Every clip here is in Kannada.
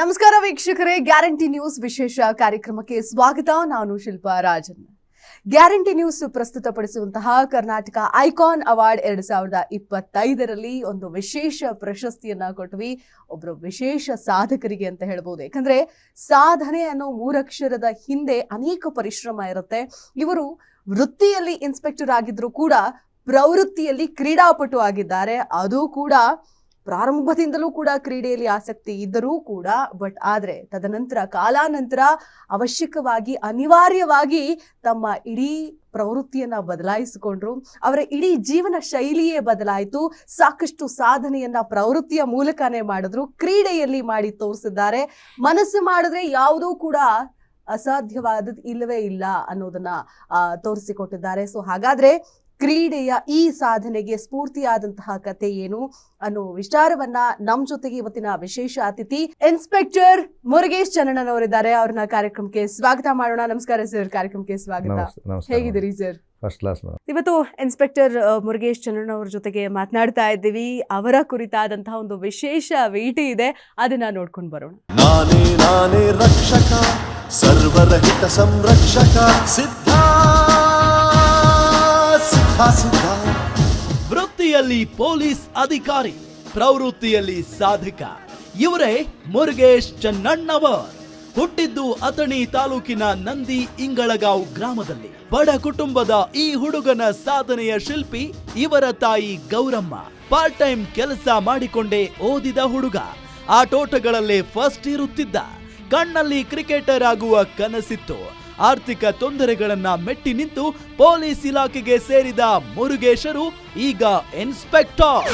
ನಮಸ್ಕಾರ ವೀಕ್ಷಕರೇ, ಗ್ಯಾರಂಟಿ ನ್ಯೂಸ್ ವಿಶೇಷ ಕಾರ್ಯಕ್ರಮಕ್ಕೆ ಸ್ವಾಗತ. ನಾನು ಶಿಲ್ಪಾ ರಾಜನ್ ಗ್ಯಾರಂಟಿ ನ್ಯೂಸ್ ಪ್ರಸ್ತುತಪಡಿಸುವಂತಹ ಕರ್ನಾಟಕ ಐಕಾನ್ ಅವಾರ್ಡ್ ಎರಡ್ ಸಾವಿರದ ಇಪ್ಪತ್ತೈದರಲ್ಲಿ ಒಂದು ವಿಶೇಷ ಪ್ರಶಸ್ತಿಯನ್ನ ಕೊಟ್ವಿ. ಒಬ್ರು ವಿಶೇಷ ಸಾಧಕರಿಗೆ ಅಂತ ಹೇಳ್ಬೋದು. ಯಾಕಂದ್ರೆ ಸಾಧನೆ ಅನ್ನೋ ಮೂರಕ್ಷರದ ಹಿಂದೆ ಅನೇಕ ಪರಿಶ್ರಮ ಇರುತ್ತೆ. ಇವರು ವೃತ್ತಿಯಲ್ಲಿ ಇನ್ಸ್ಪೆಕ್ಟರ್ ಆಗಿದ್ರು ಕೂಡ ಪ್ರವೃತ್ತಿಯಲ್ಲಿ ಕ್ರೀಡಾಪಟು ಆಗಿದ್ದಾರೆ. ಅದು ಕೂಡ ಪ್ರಾರಂಭದಿಂದಲೂ ಕೂಡ ಕ್ರೀಡೆಯಲ್ಲಿ ಆಸಕ್ತಿ ಇದ್ದರೂ ಕೂಡ, ಬಟ್ ಆದ್ರೆ ತದನಂತರ, ಕಾಲಾನಂತರ ಅವಶ್ಯಕವಾಗಿ, ಅನಿವಾರ್ಯವಾಗಿ ತಮ್ಮ ಇಡೀ ಪ್ರವೃತ್ತಿಯನ್ನ ಬದಲಾಯಿಸಿಕೊಂಡ್ರು. ಅವರ ಇಡೀ ಜೀವನ ಶೈಲಿಯೇ ಬದಲಾಯಿತು. ಸಾಕಷ್ಟು ಸಾಧನೆಯನ್ನ ಪ್ರವೃತ್ತಿಯ ಮೂಲಕನೇ ಮಾಡಿದ್ರು. ಕ್ರೀಡೆಯಲ್ಲಿ ಮಾಡಿ ತೋರಿಸಿದ್ದಾರೆ. ಮನಸ್ಸು ಮಾಡಿದ್ರೆ ಯಾವುದೂ ಕೂಡ ಅಸಾಧ್ಯವಾದದ್ದು ಇಲ್ಲವೇ ಇಲ್ಲ ಅನ್ನೋದನ್ನ ತೋರಿಸಿಕೊಟ್ಟಿದ್ದಾರೆ. ಸೊ ಹಾಗಾದ್ರೆ ಕ್ರೀಡೆಯ ಈ ಸಾಧನೆಗೆ ಸ್ಫೂರ್ತಿಯಾದಂತಹ ಕತೆ ಏನು ಅನ್ನೋ ವಿಚಾರವನ್ನ ನಮ್ ಜೊತೆಗೆ ಇವತ್ತಿನ ವಿಶೇಷ ಅತಿಥಿ ಇನ್ಸ್ಪೆಕ್ಟರ್ ಮುರುಗೇಶ್ ಚನ್ನಣ್ಣನ್ ಅವರಿದ್ದಾರೆ. ಅವ್ರನ್ನ ಕಾರ್ಯಕ್ರಮಕ್ಕೆ ಸ್ವಾಗತ ಮಾಡೋಣ. ನಮಸ್ಕಾರ ಸರ್. ಕಾರ್ಯಕ್ರಮಕ್ಕೆ ಸ್ವಾಗತ. ಹೇಗಿದ್ದೀರಿ ಸರ್? First class madam. ಇವತ್ತು ಇನ್ಸ್ಪೆಕ್ಟರ್ ಮುರುಗೇಶ್ ಚಂದ್ರಣ್ಣ ಅವ್ರ ಜೊತೆಗೆ ಮಾತನಾಡ್ತಾ ಇದ್ದೀವಿ. ಅವರ ಕುರಿತಾದಂತಹ ಒಂದು ವಿಶೇಷ ವೇಟಿ ಇದೆ. ಅದನ್ನ ನೋಡ್ಕೊಂಡು ಬರೋಣ. ನಾನೇ ನಾನೇ ರಕ್ಷಕ ಸರ್ವರಹಿತ ಸಂರಕ್ಷಕ ಸಿದ್ಧ ಸಿದ್ಧ ವೃತ್ತಿಯಲ್ಲಿ ಪೊಲೀಸ್ ಅಧಿಕಾರಿ, ಪ್ರವೃತ್ತಿಯಲ್ಲಿ ಸಾಧಕ. ಇವರೇ ಮುರುಗೇಶ್ ಚನ್ನಣ್ಣವರ್. ಹುಟ್ಟಿದ್ದು ಅಥಣಿ ತಾಲೂಕಿನ ನಂದಿ ಇಂಗಳಗಾಂವ್ ಗ್ರಾಮದಲ್ಲಿ. ಬಡ ಕುಟುಂಬದ ಈ ಹುಡುಗನ ಸಾಧನೆಯ ಶಿಲ್ಪಿ ಇವರ ತಾಯಿ ಗೌರಮ್ಮ. ಪಾರ್ಟ್ ಟೈಮ್ ಕೆಲಸ ಮಾಡಿಕೊಂಡೇ ಓದಿದ ಹುಡುಗ. ಆಟೋಟಗಳಲ್ಲೇ ಫಸ್ಟ್ ಇರುತ್ತಿದ್ದ. ಕಣ್ಣಲ್ಲಿ ಕ್ರಿಕೆಟರ್ ಆಗುವ ಕನಸಿತ್ತು. ಆರ್ಥಿಕ ತೊಂದರೆಗಳನ್ನ ಮೆಟ್ಟಿ ನಿಂತು ಪೊಲೀಸ್ ಇಲಾಖೆಗೆ ಸೇರಿದ ಮುರುಗೇಶರು ಈಗ ಇನ್ಸ್ಪೆಕ್ಟರ್.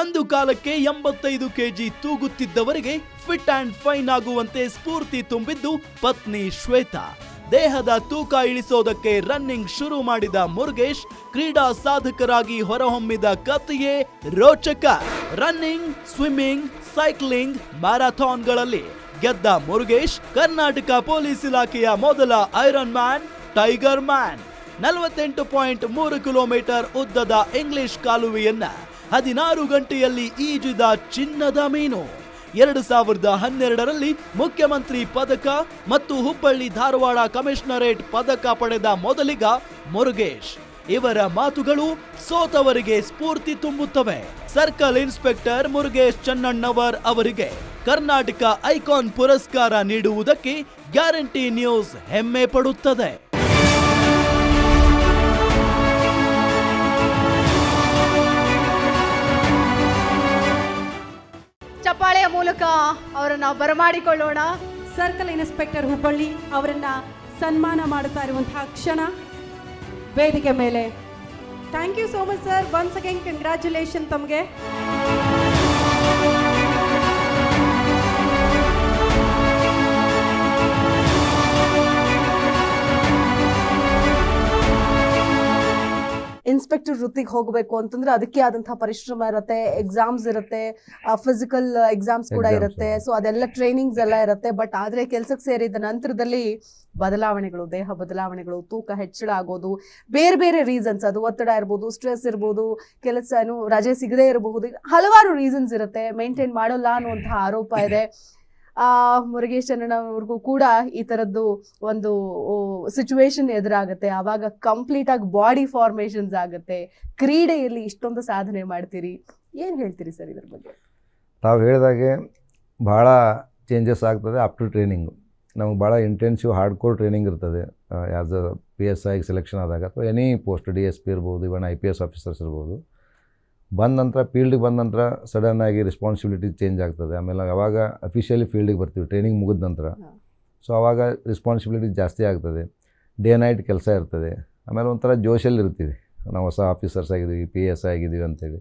ಒಂದು ಕಾಲಕ್ಕೆ ಎಂಬತ್ತೈದು ಕೆಜಿ ತೂಗುತ್ತಿದ್ದವರಿಗೆ ಫಿಟ್ ಅಂಡ್ ಫೈನ್ ಆಗುವಂತೆ ಸ್ಫೂರ್ತಿ ತುಂಬಿದ್ದು ಪತ್ನಿ ಶ್ವೇತಾ. ದೇಹದ ತೂಕ ಇಳಿಸೋದಕ್ಕೆ ರನ್ನಿಂಗ್ ಶುರು ಮಾಡಿದ ಮುರುಗೇಶ್ ಕ್ರೀಡಾ ಸಾಧಕರಾಗಿ ಹೊರಹೊಮ್ಮಿದ ಕಥೆಯೇ ರೋಚಕ. ರನ್ನಿಂಗ್, ಸ್ವಿಮ್ಮಿಂಗ್ ಸೈಕ್ಲಿಂಗ್ ಮ್ಯಾರಥಾನ್ಗಳಲ್ಲಿ ಗೆದ್ದ ಮುರುಗೇಶ್ ಕರ್ನಾಟಕ ಪೊಲೀಸ್ ಇಲಾಖೆಯ ಮೊದಲ ಐರನ್ ಮ್ಯಾನ್ ಟೈಗರ್ ಮ್ಯಾನ್ ನಲವತ್ತೆಂಟು ಪಾಯಿಂಟ್ ಮೂರು ಕಿಲೋಮೀಟರ್ ಉದ್ದದ ಇಂಗ್ಲಿಷ್ ಕಾಲುವೆಯನ್ನ ಹದಿನಾರು ಗಂಟೆಯಲ್ಲಿ ಈಜಿದ ಚಿನ್ನದ ಮೀನು. ಎರಡು ಸಾವಿರದ ಹನ್ನೆರಡರಲ್ಲಿ ಮುಖ್ಯಮಂತ್ರಿ ಪದಕ ಮತ್ತು ಹುಬ್ಬಳ್ಳಿ ಧಾರವಾಡ ಕಮಿಷನರೇಟ್ ಪದಕ ಪಡೆದ ಮೊದಲಿಗ ಮುರುಗೇಶ್. ಇವರ ಮಾತುಗಳು ಸೋತವರಿಗೆ ಸ್ಫೂರ್ತಿ ತುಂಬುತ್ತವೆ. ಸರ್ಕಲ್ ಇನ್ಸ್ಪೆಕ್ಟರ್ ಮುರುಗೇಶ್ ಚನ್ನಣ್ಣವರ್ ಅವರಿಗೆ ಕರ್ನಾಟಕ ಐಕಾನ್ ಪುರಸ್ಕಾರ ನೀಡುವುದಕ್ಕೆ ಗ್ಯಾರಂಟಿ ನ್ಯೂಸ್ ಹೆಮ್ಮೆ ಪಡುತ್ತದೆ. ಚಪ್ಪಾಳೆಯ ಮೂಲಕ ಅವರನ್ನ ಬರಮಾಡಿಕೊಳ್ಳೋಣ. ಸರ್ಕಲ್ ಇನ್ಸ್ಪೆಕ್ಟರ್ ಹುಬ್ಬಳ್ಳಿ ಅವರನ್ನ ಸನ್ಮಾನ ಮಾಡುತ್ತಾ ಇರುವಂತಹ ಕ್ಷಣ ವೇದಿಕೆ ಮೇಲೆ. Thank you so much sir once again congratulation ತಮಗೆ. ಇನ್ಸ್ಪೆಕ್ಟರ್ ವೃತ್ತಿಗೆ ಹೋಗಬೇಕು ಅಂತಂದ್ರೆ ಅದಕ್ಕೆ ಆದಂತಹ ಪರಿಶ್ರಮ ಇರುತ್ತೆ ಎಕ್ಸಾಮ್ಸ್ ಇರುತ್ತೆ ಫಿಸಿಕಲ್ ಎಕ್ಸಾಮ್ಸ್ ಕೂಡ ಇರುತ್ತೆ. ಸೊ ಅದೆಲ್ಲ ಟ್ರೈನಿಂಗ್ಸ್ ಎಲ್ಲ ಇರುತ್ತೆ. ಬಟ್ ಆದ್ರೆ ಕೆಲ್ಸಕ್ಕೆ ಸೇರಿದ ನಂತರದಲ್ಲಿ ಬದಲಾವಣೆಗಳು ದೇಹ ಬದಲಾವಣೆಗಳು ತೂಕ ಹೆಚ್ಚಳ ಆಗೋದು ಬೇರೆ ಬೇರೆ ರೀಸನ್ಸ್ ಅದು ಒತ್ತಡ ಇರ್ಬೋದು ಸ್ಟ್ರೆಸ್ ಇರ್ಬೋದು ಕೆಲಸ ರಜೆ ಸಿಗದೇ ಇರಬಹುದು ಹಲವಾರು ರೀಸನ್ಸ್ ಇರುತ್ತೆ. ಮೇಂಟೈನ್ ಮಾಡೋಲ್ಲ ಅನ್ನುವಂತಹ ಆರೋಪ ಇದೆ. ಆ ಮುರುಗೇಶ್ ಕೂಡ ಈ ತರದ್ದು ಒಂದು ಸಿಚುವೇಶನ್ ಎದುರಾಗುತ್ತೆ. ಆವಾಗ ಕಂಪ್ಲೀಟ್ ಆಗಿ ಬಾಡಿ ಫಾರ್ಮೇಶನ್ಸ್ ಆಗುತ್ತೆ. ಕ್ರೀಡೆಯಲ್ಲಿ ಇಷ್ಟೊಂದು ಸಾಧನೆ ಮಾಡ್ತೀರಿ. ಏನ್ ಹೇಳ್ತೀರಿ ಸರ್ ಇದ್ರ ಬಗ್ಗೆ? ತಾವು ಹೇಳಿದಾಗೆ ಭಾಳ ಚೇಂಜಸ್ ಆಗ್ತದೆ ಅಪ್ ಟು ಟ್ರೈನಿಂಗು ನಮಗೆ ಭಾಳ ಇಂಟೆನ್ಸಿವ್ ಹಾರ್ಡ್ ಕೋರ್ ಟ್ರೈನಿಂಗ್ ಇರ್ತದೆ ಆ್ಯಸ್ ಅ ಪಿ ಎಸ್ ಐಗೆ ಸೆಲೆಕ್ಷನ್ ಆದಾಗ ಅಥವಾ any post D S P ಇರ್ಬೋದು even I P S officers ಇರ್ಬೋದು. ಬಂದ ನಂತರ ಫೀಲ್ಡಿಗೆ ಬಂದ ನಂತರ ಸಡನ್ನಾಗಿ ರೆಸ್ಪಾನ್ಸಿಬಿಲಿಟಿ ಚೇಂಜ್ ಆಗ್ತದೆ. ಆಮೇಲೆ ಅವಾಗ ಅಫಿಷಿಯಲಿ ಫೀಲ್ಡಿಗೆ ಬರ್ತೀವಿ ಟ್ರೈನಿಂಗ್ ಮುಗಿದ ನಂತರ. ಸೊ ಆವಾಗ ರೆಸ್ಪಾನ್ಸಿಬಿಲಿಟಿ ಜಾಸ್ತಿ ಆಗ್ತದೆ. ಡೇ ನೈಟ್ ಕೆಲಸ ಇರ್ತದೆ. ಆಮೇಲೆ ಒಂಥರ ಜೋಶಲ್ಲಿ ಇರ್ತೀವಿ. ನಾವು ಹೊಸ ಆಫೀಸರ್ಸ್ ಆಗಿದ್ದೀವಿ ಪಿ ಎಸ್ ಆಗಿದ್ದೀವಿ ಅಂತೇಳಿ.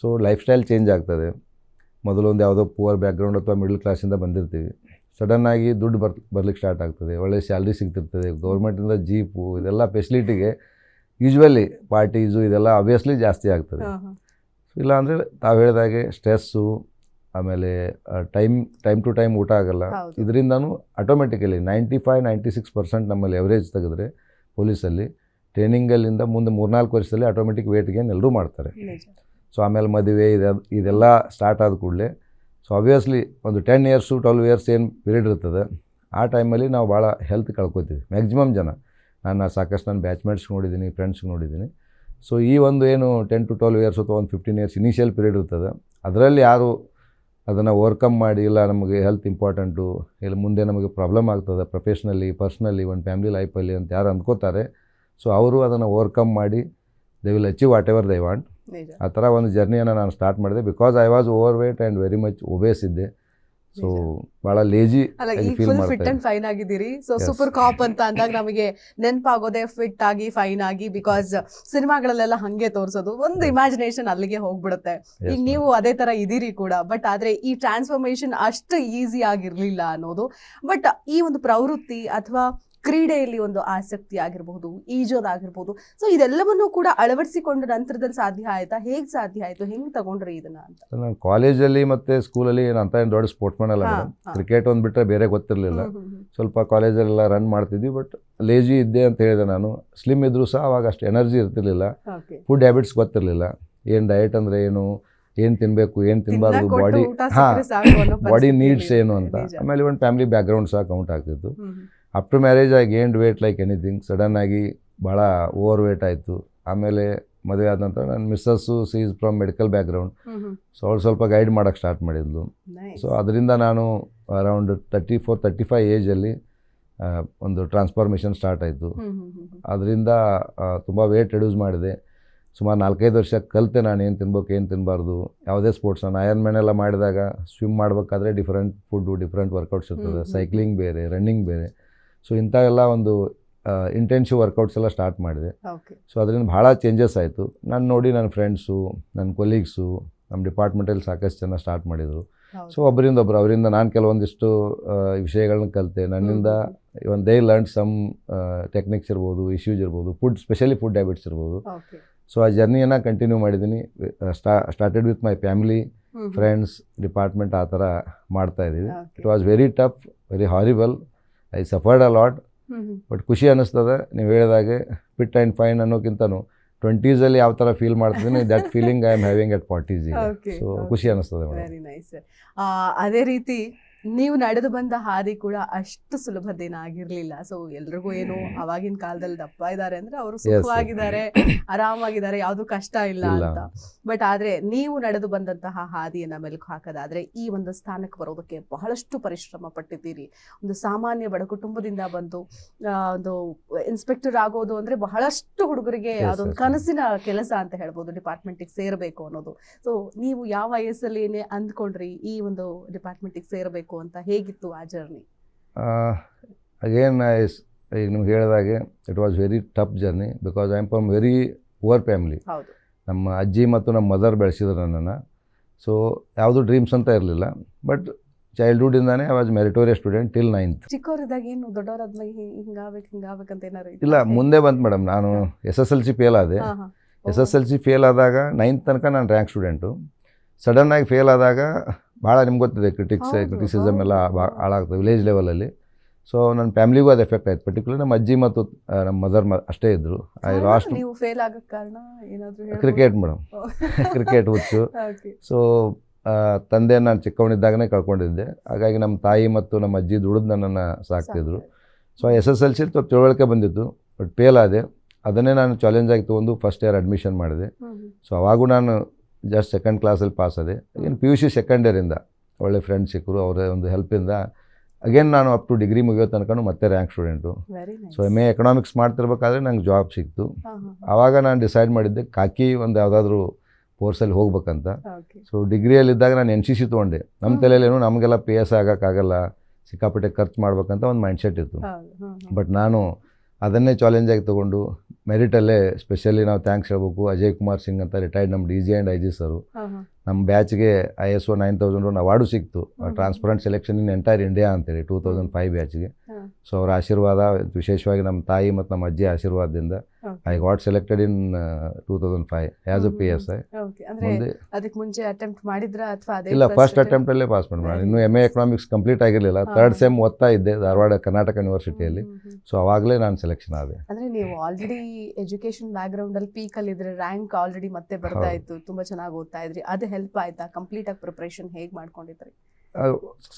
ಸೊ ಲೈಫ್ ಸ್ಟೈಲ್ ಚೇಂಜ್ ಆಗ್ತದೆ ಮೊದಲೊಂದು ಯಾವುದೋ ಪುವರ್ ಬ್ಯಾಕ್ಗ್ರೌಂಡ್ ಅಥವಾ ಮಿಡ್ಲ್ ಕ್ಲಾಸಿಂದ ಬಂದಿರ್ತೀವಿ. ಸಡನ್ನಾಗಿ ದುಡ್ಡು ಬರ್ ಬರ್ಲಿಕ್ಕೆ ಸ್ಟಾರ್ಟ್ ಆಗ್ತದೆ. ಒಳ್ಳೆ ಸ್ಯಾಲ್ರಿ ಸಿಗ್ತಿರ್ತದೆ. ಗೌರ್ಮೆಂಟಿಂದ ಜೀಪು ಇದೆಲ್ಲ ಫೆಸಿಲಿಟಿಗೆ ಯೂಶ್ವಲಿ ಪಾರ್ಟೀಸು ಇದೆಲ್ಲ ಅಬ್ವಿಯಸ್ಲಿ ಜಾಸ್ತಿ ಆಗ್ತದೆ. ಇಲ್ಲ ಅಂದರೆ ತಾವು ಹೇಳಿದಾಗೆ ಸ್ಟ್ರೆಸ್ಸು ಆಮೇಲೆ ಟೈಮ್ ಟೈಮ್ ಟು ಟೈಮ್ ಊಟ ಆಗಲ್ಲ. ಇದರಿಂದನೂ automatically ninety five ninety six percent ನಮ್ಮಲ್ಲಿ ಎವರೇಜ್ ತೆಗೆದ್ರೆ ಪೊಲೀಸಲ್ಲಿ ಟ್ರೈನಿಂಗಲ್ಲಿಂದ ಮುಂದೆ ಮೂರ್ನಾಲ್ಕು ವರ್ಷದಲ್ಲಿ ಆಟೋಮೆಟಿಕ್ ವೇಟ್ ಗೇನ್ ಎಲ್ಲರೂ ಮಾಡ್ತಾರೆ. ಸೊ ಆಮೇಲೆ ಮದುವೆ ಇದೆ ಇದೆಲ್ಲ ಸ್ಟಾರ್ಟ್ ಆದ ಕೂಡಲೇ ಸೊ ಆಬ್ವಿಯಸ್ಲಿ ಒಂದು ಟೆನ್ ಇಯರ್ಸು ಟ್ವೆಲ್ವ್ ಇಯರ್ಸ್ ಏನು ಪೀರಿಯಡ್ ಇರ್ತದೆ ಆ ಟೈಮಲ್ಲಿ ನಾವು ಭಾಳ ಹೆಲ್ತ್ ಕಳ್ಕೊತೀವಿ ಮ್ಯಾಕ್ಸಿಮಮ್ ಜನ. ನಾನು ಸಾಕಷ್ಟು ನಾನು ಬ್ಯಾಚ್ಮೇಟ್ಸ್ಗೆ ನೋಡಿದ್ದೀನಿ ಫ್ರೆಂಡ್ಸ್ಗೆ ನೋಡಿದ್ದೀನಿ ಸೊ ಈ ಒಂದು ಏನು ಟೆನ್ ಟು ಟ್ವೆಲ್ವ್ ಇಯರ್ಸ್ ಅಥವಾ ಒಂದು ಫಿಫ್ಟೀನ್ ಇಯರ್ಸ್ ಇನಿಷಿಯಲ್ ಪೀರಿಯಡ್ ಇರ್ತದೆ. ಅದರಲ್ಲಿ ಯಾರು ಅದನ್ನು ಓವರ್ಕಮ್ ಮಾಡಿ ಇಲ್ಲ ನಮಗೆ ಹೆಲ್ತ್ ಇಂಪಾರ್ಟೆಂಟು ಇಲ್ಲ ಮುಂದೆ ನಮಗೆ ಪ್ರಾಬ್ಲಮ್ ಆಗ್ತದೆ ಪ್ರೊಫೆಷ್ನಲಿ ಪರ್ಸ್ನಲಿ ಒಂದು ಫ್ಯಾಮಿಲಿ ಲೈಫಲ್ಲಿ ಅಂತ ಯಾರು ಅಂದ್ಕೋತಾರೆ. ಸೊ ಅವರು ಅದನ್ನು ಓವರ್ಕಮ್ ಮಾಡಿ they will achieve whatever they want ಆ ಥರ ಒಂದು ಜರ್ನಿಯನ್ನು ನಾನು ಸ್ಟಾರ್ಟ್ ಮಾಡಿದೆ. Because I was overweight and very much obese ಇದ್ದೆ. ಸೊ ಬಹಳ ಲೇಜಿ ಅಲ್ಲ ಆಗಿ ಈ ಫುಲ್ ಫಿಟ್ ಅಂಡ್ ಫೈನ್ ಆಗಿದ್ದೀರಿ. ಸೊ ಸೂಪರ್ ಕಾಪ್ ಅಂತ ಅಂದಾಗ ನಮಗೆ ನೆನಪಾಗೋದೆ ಫಿಟ್ ಆಗಿ ಫೈನ್ ಆಗಿ ಬಿಕಾಸ್ ಸಿನಿಮಾಗಳಲ್ಲೆಲ್ಲ ಹಂಗೆ ತೋರಿಸೋದು. ಒಂದು ಇಮ್ಯಾಜಿನೇಷನ್ ಅಲ್ಲಿಗೆ ಹೋಗ್ಬಿಡುತ್ತೆ. ಈಗ ನೀವು ಅದೇ ತರ ಇದೀರಿ ಕೂಡ ಬಟ್ ಆದ್ರೆ ಈ ಟ್ರಾನ್ಸ್ಫಾರ್ಮೇಶನ್ ಅಷ್ಟು ಈಸಿ ಆಗಿರ್ಲಿಲ್ಲ ಅನ್ನೋದು. ಬಟ್ ಈ ಒಂದು ಪ್ರವೃತ್ತಿ ಅಥವಾ ಕ್ರೀಡೆಯಲ್ಲಿ ಒಂದು ಆಸಕ್ತಿ ಆಗಿರಬಹುದು ಈಜೋದಾಗಿರ್ಬೋದು. ಸೊ ಇದೆಲ್ಲವನ್ನು ಕೂಡ ಅಳವಡಿಸಿಕೊಂಡ ನಂತರದಲ್ಲಿ ಸಾಧ್ಯ ಆಯ್ತಾ? ಹೇಗೆ ಸಾಧ್ಯ ಆಯ್ತು? ಹೆಂಗೆ ತಗೊಂಡ್ರಿ ಇದನ್ನ ಅಂತ? ನಾನು ಕಾಲೇಜಲ್ಲಿ ಮತ್ತೆ ಸ್ಕೂಲಲ್ಲಿ ಏನು ಅಂತ ಏನು ದೊಡ್ಡ ಸ್ಪೋರ್ಟ್ಸ್ಮನ್ ಅಲ್ಲ ಕ್ರಿಕೆಟ್ ಒಂದು ಬಿಟ್ಟರೆ ಬೇರೆ ಗೊತ್ತಿರಲಿಲ್ಲ. ಸ್ವಲ್ಪ ಕಾಲೇಜಲ್ಲೆಲ್ಲ ರನ್ ಮಾಡ್ತಿದ್ವಿ ಬಟ್ ಲೇಜಿ ಇದ್ದೆ ಅಂತ ಹೇಳಿದೆ ನಾನು. ಸ್ಲಿಮ್ ಇದ್ದರೂ ಸಹ ಅವಾಗ ಅಷ್ಟು ಎನರ್ಜಿ ಇರ್ತಿರ್ಲಿಲ್ಲ. ಫುಡ್ ಹ್ಯಾಬಿಟ್ಸ್ ಗೊತ್ತಿರಲಿಲ್ಲ. ಏನು ಡಯಟ್ ಅಂದರೆ ಏನು? ಏನು ತಿನ್ನಬೇಕು ಏನು ತಿನ್ನಬಾರ್ದು ಬಾಡಿ ಹಾಂ ಬಾಡಿ ನೀಡ್ಸ್ ಏನು ಅಂತ. ಆಮೇಲೆ ಒಂದು ಫ್ಯಾಮಿಲಿ ಬ್ಯಾಕ್ಗ್ರೌಂಡ್ ಸಹ ಕೌಂಟ್ ಆಗ್ತಿತ್ತು. ಆಫ್ಟರ್ ಮ್ಯಾರೇಜ್ ಆಗಿ ಗೇನ್ಡ್ ವೇಟ್ ಲೈಕ್ ಎನಿಥಿಂಗ್ ಸಡನ್ನಾಗಿ ಭಾಳ ಓವರ್ ವೇಟ್ ಆಯಿತು. ಆಮೇಲೆ ಮದುವೆ ಆದ ನಂತರ ನನ್ನ missus she is from medical background. So ಅವಳು ಸ್ವಲ್ಪ ಗೈಡ್ ಮಾಡೋಕ್ಕೆ ಸ್ಟಾರ್ಟ್ ಮಾಡಿದ್ಲು. ಸೊ ಅದರಿಂದ ನಾನು around thirty four thirty five ಏಜಲ್ಲಿ ಒಂದು ಟ್ರಾನ್ಸ್ಫಾರ್ಮೇಷನ್ ಸ್ಟಾರ್ಟ್ ಆಯಿತು. ಅದರಿಂದ ತುಂಬ ವೇಟ್ ರೆಡ್ಯೂಸ್ ಮಾಡಿದೆ. ಸುಮಾರು ನಾಲ್ಕೈದು ವರ್ಷ ಕಲಿತೆ ನಾನು ಏನು ತಿನ್ಬೇಕು ಏನು ತಿನ್ನಬಾರ್ದು ಯಾವುದೇ ಸ್ಪೋರ್ಟ್ಸ್ ನಾನು ಅಯರ್ನ್ ಮ್ಯಾನ್ ಎಲ್ಲ ಮಾಡಿದಾಗ ಸ್ವಿಮ್ ಮಾಡಬೇಕಾದ್ರೆ ಡಿಫ್ರೆಂಟ್ ಫುಡ್ಡು ಡಿಫ್ರೆಂಟ್ ವರ್ಕೌಟ್ಸ್ ಇರ್ತದೆ. ಸೈಕ್ಲಿಂಗ್ ಬೇರೆ ರನ್ನಿಂಗ್ ಬೇರೆ. ಸೊ ಇಂಥವೆಲ್ಲ ಒಂದು ಇಂಟೆನ್ಸಿವ್ ವರ್ಕೌಟ್ಸ್ ಎಲ್ಲ ಸ್ಟಾರ್ಟ್ ಮಾಡಿದೆ. ಸೊ ಅದರಿಂದ ಭಾಳ ಚೇಂಜಸ್ ಆಯಿತು. ನಾನು ನೋಡಿ ನನ್ನ ಫ್ರೆಂಡ್ಸು ನನ್ನ ಕೊಲೀಗ್ಸು ನಮ್ಮ ಡಿಪಾರ್ಟ್ಮೆಂಟಲ್ಲಿ ಸಾಕಷ್ಟು ಜನ ಸ್ಟಾರ್ಟ್ ಮಾಡಿದರು. ಸೊ ಒಬ್ಬರಿಂದ ಒಬ್ಬರು ಅವರಿಂದ ನಾನು ಕೆಲವೊಂದಿಷ್ಟು ವಿಷಯಗಳನ್ನ ಕಲಿತೆ. ನನ್ನಿಂದ even they learn some techniques ಇರ್ಬೋದು ಇಶ್ಯೂಸ್ ಇರ್ಬೋದು ಫುಡ್ ಸ್ಪೆಷಲಿ ಫುಡ್ ಹ್ಯಾಬಿಟ್ಸ್ ಇರ್ಬೋದು. ಸೊ ಆ ಜರ್ನಿಯನ್ನು ಕಂಟಿನ್ಯೂ ಮಾಡಿದ್ದೀನಿ ಸ್ಟಾ started with my family. Friends department ಆ ಥರ ಮಾಡ್ತಾ ಇದ್ದೀವಿ. It was very tough very horrible I suffered a lot. But ಖುಷಿ ಅನ್ನಿಸ್ತದೆ. ನೀವು ಹೇಳಿದಾಗೆ ಫಿಟ್ ಆ್ಯಂಡ್ ಫೈನ್ ಅನ್ನೋಕ್ಕಿಂತನೂ ಟ್ವೆಂಟೀಸಲ್ಲಿ ಯಾವ ಥರ ಫೀಲ್ ಮಾಡ್ತೀನಿ that feeling I am having at forties so. ಖುಷಿ ಅನ್ನಿಸ್ತದೆ ಮೇಡಮ್. ಅದೇ ರೀತಿ ನೀವು ನಡೆದು ಬಂದ ಹಾದಿ ಕೂಡ ಅಷ್ಟು ಸುಲಭದೇನ ಆಗಿರ್ಲಿಲ್ಲ. ಸೊ ಎಲ್ರಿಗೂ ಏನು ಅವಾಗಿನ ಕಾಲದಲ್ಲಿ ದಪ್ಪ ಇದ್ದಾರೆ ಅಂದ್ರೆ ಅವರು ಸುಖವಾಗಿದ್ದಾರೆ ಆರಾಮಾಗಿದ್ದಾರೆ ಯಾವ್ದು ಕಷ್ಟ ಇಲ್ಲ. ಅಂತ. ಬಟ್ ಆದ್ರೆ ನೀವು ನಡೆದು ಬಂದಂತಹ ಹಾದಿಯನ್ನ ಮೆಲುಕು ಹಾಕೋದಾದ್ರೆ ಈ ಒಂದು ಸ್ಥಾನಕ್ಕೆ ಬರೋದಕ್ಕೆ ಬಹಳಷ್ಟು ಪರಿಶ್ರಮ ಪಟ್ಟಿದ್ದೀರಿ. ಒಂದು ಸಾಮಾನ್ಯ ಬಡ ಕುಟುಂಬದಿಂದ ಬಂದು ಒಂದು ಇನ್ಸ್ಪೆಕ್ಟರ್ ಆಗೋದು ಅಂದ್ರೆ ಬಹಳಷ್ಟು ಹುಡುಗರಿಗೆ ಅದೊಂದು ಕನಸಿನ ಕೆಲಸ ಅಂತ ಹೇಳ್ಬೋದು ಡಿಪಾರ್ಟ್ಮೆಂಟಿಗೆ ಸೇರಬೇಕು ಅನ್ನೋದು. ಸೊ ನೀವು ಯಾವ ವಯಸ್ಸಲ್ಲಿ ಏನೇ ಅಂದ್ಕೊಂಡ್ರಿ ಈ ಒಂದು ಡಿಪಾರ್ಟ್ಮೆಂಟಿಗೆ ಸೇರಬೇಕು ಅಂತ ಹೇಗಿತ್ತು ಆ ಜರ್ನಿ ಅಗೇನ್ ಈಗ ನಿಮ್ಗೆ ಹೇಳಿದಾಗೆ it was very tough journey because I am from very poor family ನಮ್ಮ ಅಜ್ಜಿ ಮತ್ತು ನಮ್ಮ ಮದರ್ ಬೆಳೆಸಿದ್ರು ನನ್ನನ್ನು. ಸೊ ಯಾವುದು ಡ್ರೀಮ್ಸ್ ಅಂತ ಇರಲಿಲ್ಲ. But ಚೈಲ್ಡ್ಹುಡ್ಡಿಂದಾನೇ I was meritorious student till ninth ಚಿಕ್ಕವರಿದ್ದಾಗ ಏನು ದೊಡ್ಡವರಾದ್ಮೇಲೆ ಹಿಂಗಾಗಬೇಕು ಅಂತ ಏನಾರು? ಇಲ್ಲ ಮುಂದೆ ಬಂತು ಮೇಡಮ್ ನಾನು S S L C fail ಆದೆ. S S L C fail ಆದಾಗ ನೈನ್ತ್ ತನಕ ನಾನು ರ್ಯಾಂಕ್ ಸ್ಟೂಡೆಂಟು ಸಡನ್ನಾಗಿ ಫೇಲ್ ಆದಾಗ ಭಾಳ ನಿಮ್ಗೆ ಗೊತ್ತಿದೆ ಕ್ರಿಟಿಕ್ಸ್ ಕ್ರಿಟಿಸಿಸಮ್ ಎಲ್ಲ. ಬಾ- ಹಾಳಾಗ್ತದೆ ವಿಲೇಜ್ ಲೆವೆಲಲ್ಲಿ ಸೊ ನನ್ನ ಫ್ಯಾಮಿಲಿಗೂ ಅದು ಎಫೆಕ್ಟ್ ಆಯ್ತು. ಪರ್ಟಿಕ್ಯುಲರ್ ನಮ್ಮ ಅಜ್ಜಿ ಮತ್ತು ನಮ್ಮ ಮದರ್ ಅಷ್ಟೇ ಇದ್ದರು ಐ ಲಾಸ್ಟ್ ನೀವು ಫೇಲ್ ಆಗಕ್ ಕಾರಣ ಏನಾದ್ರು ಕ್ರಿಕೆಟ್ ಮೇಡಮ್. ಕ್ರಿಕೆಟ್ ಹುಚ್ಚು. ಸೊ ತಂದೆ ನಾನು ಚಿಕ್ಕವನಿದ್ದಾಗನೇ ಕಳ್ಕೊಂಡಿದ್ದೆ. ಹಾಗಾಗಿ ನಮ್ಮ ತಾಯಿ ಮತ್ತು ನಮ್ಮ ಅಜ್ಜಿ ದುಡಿದು ನನ್ನನ್ನು ಸಾಕ್ತಿದ್ರು. So S S L C ಸ್ವಲ್ಪ ತಿಳುವಳಿಕೆ ಬಂದಿತ್ತು ಬಟ್ ಫೇಲ್ ಆದೆ. ಅದನ್ನೇ ನಾನು ಚಾಲೆಂಜ್ ಆಗಿ ತೊಗೊಂಡು ಫಸ್ಟ್ ಇಯರ್ ಅಡ್ಮಿಷನ್ ಮಾಡಿದೆ. ಸೊ ಅವಾಗೂ ನಾನು ಜಸ್ಟ್ ಸೆಕೆಂಡ್ ಕ್ಲಾಸಲ್ಲಿ ಪಾಸ್ ಆದೆ. ಇನ್ನು ಪಿ ಯು ಸಿ ಸೆಕೆಂಡ್ ಇಯರಿಂದ ಒಳ್ಳೆ ಫ್ರೆಂಡ್ಸ್ ಸಿಕ್ಕರು ಅವರ ಒಂದು ಹೆಲ್ಪಿಂದ ಅಗೇನ್ ನಾನು ಅಪ್ ಟು ಡಿಗ್ರಿ ಮುಗಿಯೋ ತನಕ ಮತ್ತೆ rank student so M A economics ಮಾಡ್ತಿರ್ಬೇಕಾದ್ರೆ ನಂಗೆ ಜಾಬ್ ಸಿಕ್ತು. ಆವಾಗ ನಾನು ಡಿಸೈಡ್ ಮಾಡಿದ್ದೆ ಕಾಕಿ ಒಂದು ಯಾವುದಾದ್ರೂ ಕೋರ್ಸಲ್ಲಿ ಹೋಗ್ಬೇಕಂತ. ಸೊ ಡಿಗ್ರಿಯಲ್ಲಿದ್ದಾಗ ನಾನು ಎನ್ ಸಿ ಸಿ ತೊಗೊಂಡೆ. ನಮ್ಮ. ತಲೆಯಲ್ಲೇನು ನಮಗೆಲ್ಲ ಪಿ ಎಸ್ ಆಗೋಕ್ಕಾಗಲ್ಲ ಸಿಕ್ಕಾಪಟ್ಟೆ ಖರ್ಚು ಮಾಡ್ಬೇಕಂತ ಒಂದು ಮೈಂಡ್ಸೆಟ್ ಇತ್ತು. ಬಟ್ ನಾನು ಅದನ್ನೇ ಚಾಲೆಂಜಾಗಿ ತೊಗೊಂಡು ಮೆರಿಟಲ್ಲೇ ಸ್ಪೆಷಲಿ ನಾವು ಥ್ಯಾಂಕ್ಸ್ ಹೇಳ್ಬೇಕು. ಅಜಯ್ ಕುಮಾರ್ ಸಿಂಗ್ ಅಂತ ರಿಟೈರ್ಡ್ ನಮ್ಮ D G and I G sir ನಮ್ಮ ಬ್ಯಾಚ್ಗೆ I S O nine thousand ಒಂದು ಅವಾರ್ಡು ಸಿಕ್ತು. Transparent selection in entire India ಅಂತೇಳಿ ಟೂ ತೌಸಂಡ್ ಫೈವ್ ಬ್ಯಾಚ್ಗೆ. ಸೊ ಅವ್ರ ಆಶೀರ್ವಾದ ವಿಶೇಷವಾಗಿ ನಮ್ಮ ತಾಯಿ ಮತ್ತು ನಮ್ಮ ಅಜ್ಜಿ ಆಶೀರ್ವಾದದಿಂದ I got selected in two thousand five as a P S I ಅದಕ್ಕೆ ಮುಂಚೆ ಅಟೆಂಪ್ಟ್ ಮಾಡಿದ್ರ ಅಥವಾ ಇಲ್ಲ ಫಸ್ಟ್ ಅಟೆಂಪ್ಟ್ ಅಲ್ಲೇ ಪಾಸ್ ಮಾಡಿ ಇನ್ನು ಎಂ ಎ ಎಕನಾಮಿಕ್ಸ್ ಕಂಪ್ಲೀಟ್ ಆಗಿರಲಿಲ್ಲ. ಥರ್ಡ್ ತರ್ಡ್ ಸೆಮ್ ಓದ್ತಾ ಇದ್ದೆ ಧಾರವಾಡ ಕರ್ನಾಟಕ ಯೂನಿವರ್ಸಿಟಿಯಲ್ಲಿ. ಸೊ ಅವಾಗಲೇ ನಾನು ಸೆಲೆಕ್ಷನ್ ಆದೆ. ಅಂದ್ರೆ ನೀವು ಆಲ್ರೆಡಿ ಎಜುಕೇಶನ್ ಬ್ಯಾಕ್ ಗ್ರೌಂಡ್ ಅಲ್ಲಿ ಪೀಕ್ ಅಲ್ಲಿ ಇದ್ರೆ ರ್ಯಾಂಕ್ ಆಲ್ರೆಡಿ ಮತ್ತೆ ಬರ್ತಾ ಇತ್ತು. ತುಂಬಾ ಚೆನ್ನಾಗಿ ಓದ್ತಾ ಇದ್ರಿ. ಅದು ಹೆಲ್ಪ್ ಆಯ್ತಾ? ಕಂಪ್ಲೀಟ್ ಆಗಿ ಪ್ರಿಪರೇಷನ್ ಹೇಗ್ ಮಾಡ್ಕೊಂಡಿದ್ರಿ?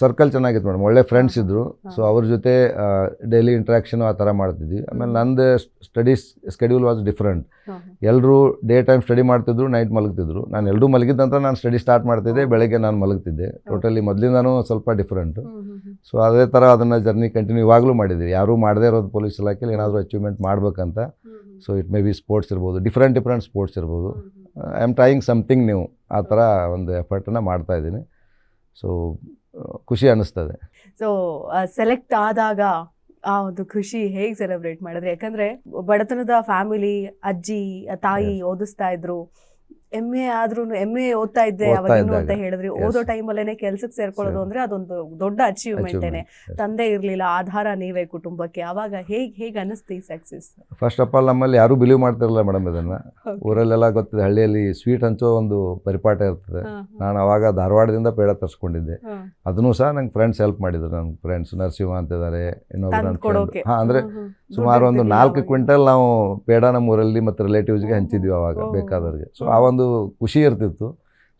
ಸರ್ಕಲ್ ಚೆನ್ನಾಗಿತ್ತು ಮೇಡಮ್. ಒಳ್ಳೆ ಫ್ರೆಂಡ್ಸ್ ಇದ್ದರು. ಸೊ ಅವ್ರ ಜೊತೆ ಡೈಲಿ ಇಂಟ್ರ್ಯಾಕ್ಷನು ಆ ಥರ ಮಾಡ್ತಿದ್ವಿ. ಆಮೇಲೆ ನಂದು ಸ್ಟಡೀಸ್ ಸ್ಕೆಡ್ಯೂಲ್ ವಾಸ್ ಡಿಫ್ರೆಂಟ್ ಎಲ್ಲರೂ ಡೇ ಟೈಮ್ ಸ್ಟಡಿ ಮಾಡ್ತಿದ್ರು ನೈಟ್ ಮಲಗ್ತಿದ್ರು. ನಾನು ಎಲ್ಲರೂ ಮಲಗಿದ ನಂತರ ನಾನು ಸ್ಟಡಿ ಸ್ಟಾರ್ಟ್ ಮಾಡ್ತಿದ್ದೆ ಬೆಳಗ್ಗೆ ನಾನು ಮಲಗ್ತಿದ್ದೆ. ಟೋಟಲಿ ಮೊದಲಿಂದನೂ ಸ್ವಲ್ಪ ಡಿಫ್ರೆಂಟು ಸೊ ಅದೇ ಥರ ಅದನ್ನು ಜರ್ನಿ ಕಂಟಿನ್ಯೂ ಇವಾಗಲೂ ಮಾಡಿದ್ವಿ. ಯಾರೂ ಮಾಡದೇ ಇರೋದು ಪೊಲೀಸ್ ಇಲಾಖೆಯಲ್ಲಿ ಏನಾದರೂ ಅಚೀವ್ಮೆಂಟ್ ಮಾಡಬೇಕಂತ. So it may be sports ಇರ್ಬೋದು ಡಿಫ್ರೆಂಟ್ ಡಿಫ್ರೆಂಟ್ ಸ್ಪೋರ್ಟ್ಸ್ ಇರ್ಬೋದು. I am trying something new ಆ ಥರ ಒಂದು ಎಫರ್ಟನ್ನು ಮಾಡ್ತಾ ಇದ್ದೀನಿ. ಸೊ ಖುಷಿ ಅನ್ನಿಸ್ತದೆ. ಸೊ ಸೆಲೆಕ್ಟ್ ಆದಾಗ ಆ ಒಂದು ಖುಷಿ ಹೇಗೆ ಸೆಲೆಬ್ರೇಟ್ ಮಾಡಿದ್ರೆ? ಯಾಕಂದ್ರೆ ಬಡತನದ ಫ್ಯಾಮಿಲಿ ಅಜ್ಜಿ ತಾಯಿ ಓದಿಸ್ತಾ ಇದ್ರು. ಎಂ ಎ ಆದ್ರೂ ಎ ಓದ್ತಾ ಇದ್ದೆ ಅವಾಗೇನು ಅವಾಗಿನ್ನು ಅಂತ. ಹೇಳಿದ್ರಿ ಓದೋ ಟೈಮಲ್ಲೇನೆ ಕೆಲ್ಸಕ್ಕೆ ಸೇರ್ಕೊಳ್ಳೋದು ಸರಿ. ಅಂದ್ರೆ ಅದೊಂದು ದೊಡ್ಡ ಅಚೀವ್ಮೆಂಟೇನೆ ಏನೇ. ತಂದೆ ಇರ್ಲಿಲ್ಲ ಆಧಾರ ನೀವೇ ಕುಟುಂಬಕ್ಕೆ. ಅವಾಗ ಹೇಗೆ ಹೇಗ್ ಈ ಸಕ್ಸಸ್ ಫಸ್ಟ್ ಆಫ್ ಆಲ್ ನಮ್ಮಲ್ಲಿ ಯಾರು ಬಿಲೀವ್ ಮಾಡ್ತಿರಲಿಲ್ಲ ಮೇಡಮ್ ಇದನ್ನ. ಊರಲ್ಲೆಲ್ಲ ಗೊತ್ತಿದೆ ಹಳ್ಳಿಯಲ್ಲಿ ಸ್ವೀಟ್ ಹಂಚೋ ಒಂದು ಪರಿಪಾಠ ಇರ್ತದೆ. ನಾನು ಅವಾಗ ಧಾರವಾಡದಿಂದ ಪೇಡ ತರಿಸ್ಕೊಂಡಿದ್ದೆ. ಅದನ್ನು ಸಹ ನಂಗೆ ಫ್ರೆಂಡ್ಸ್ ಹೆಲ್ಪ್ ಮಾಡಿದ್ರು. ನನ್ನ ಫ್ರೆಂಡ್ಸ್ ನರಸಿಂಹ ಅಂತಿದ್ದಾರೆ ಇನ್ನೊಬ್ರು ತಂದ್ ನನ್ನ ಕೊಡೋಕೆ. ಫ್ರೆಂಡ್ ಹಾಂ ಅಂದರೆ ಸುಮಾರು ಒಂದು ನಾಲ್ಕು ಕ್ವಿಂಟಲ್ ನಾವು ಪೇಡ ನಮ್ಮ ಊರಲ್ಲಿ ಮತ್ತು ರಿಲೇಟಿವ್ಸ್ಗೆ ಹಂಚಿದ್ವಿ ಅವಾಗ. ಬೇಕಾದವ್ರಿಗೆ. ಸೊ ಆ ಒಂದು ಖುಷಿ ಇರ್ತಿತ್ತು.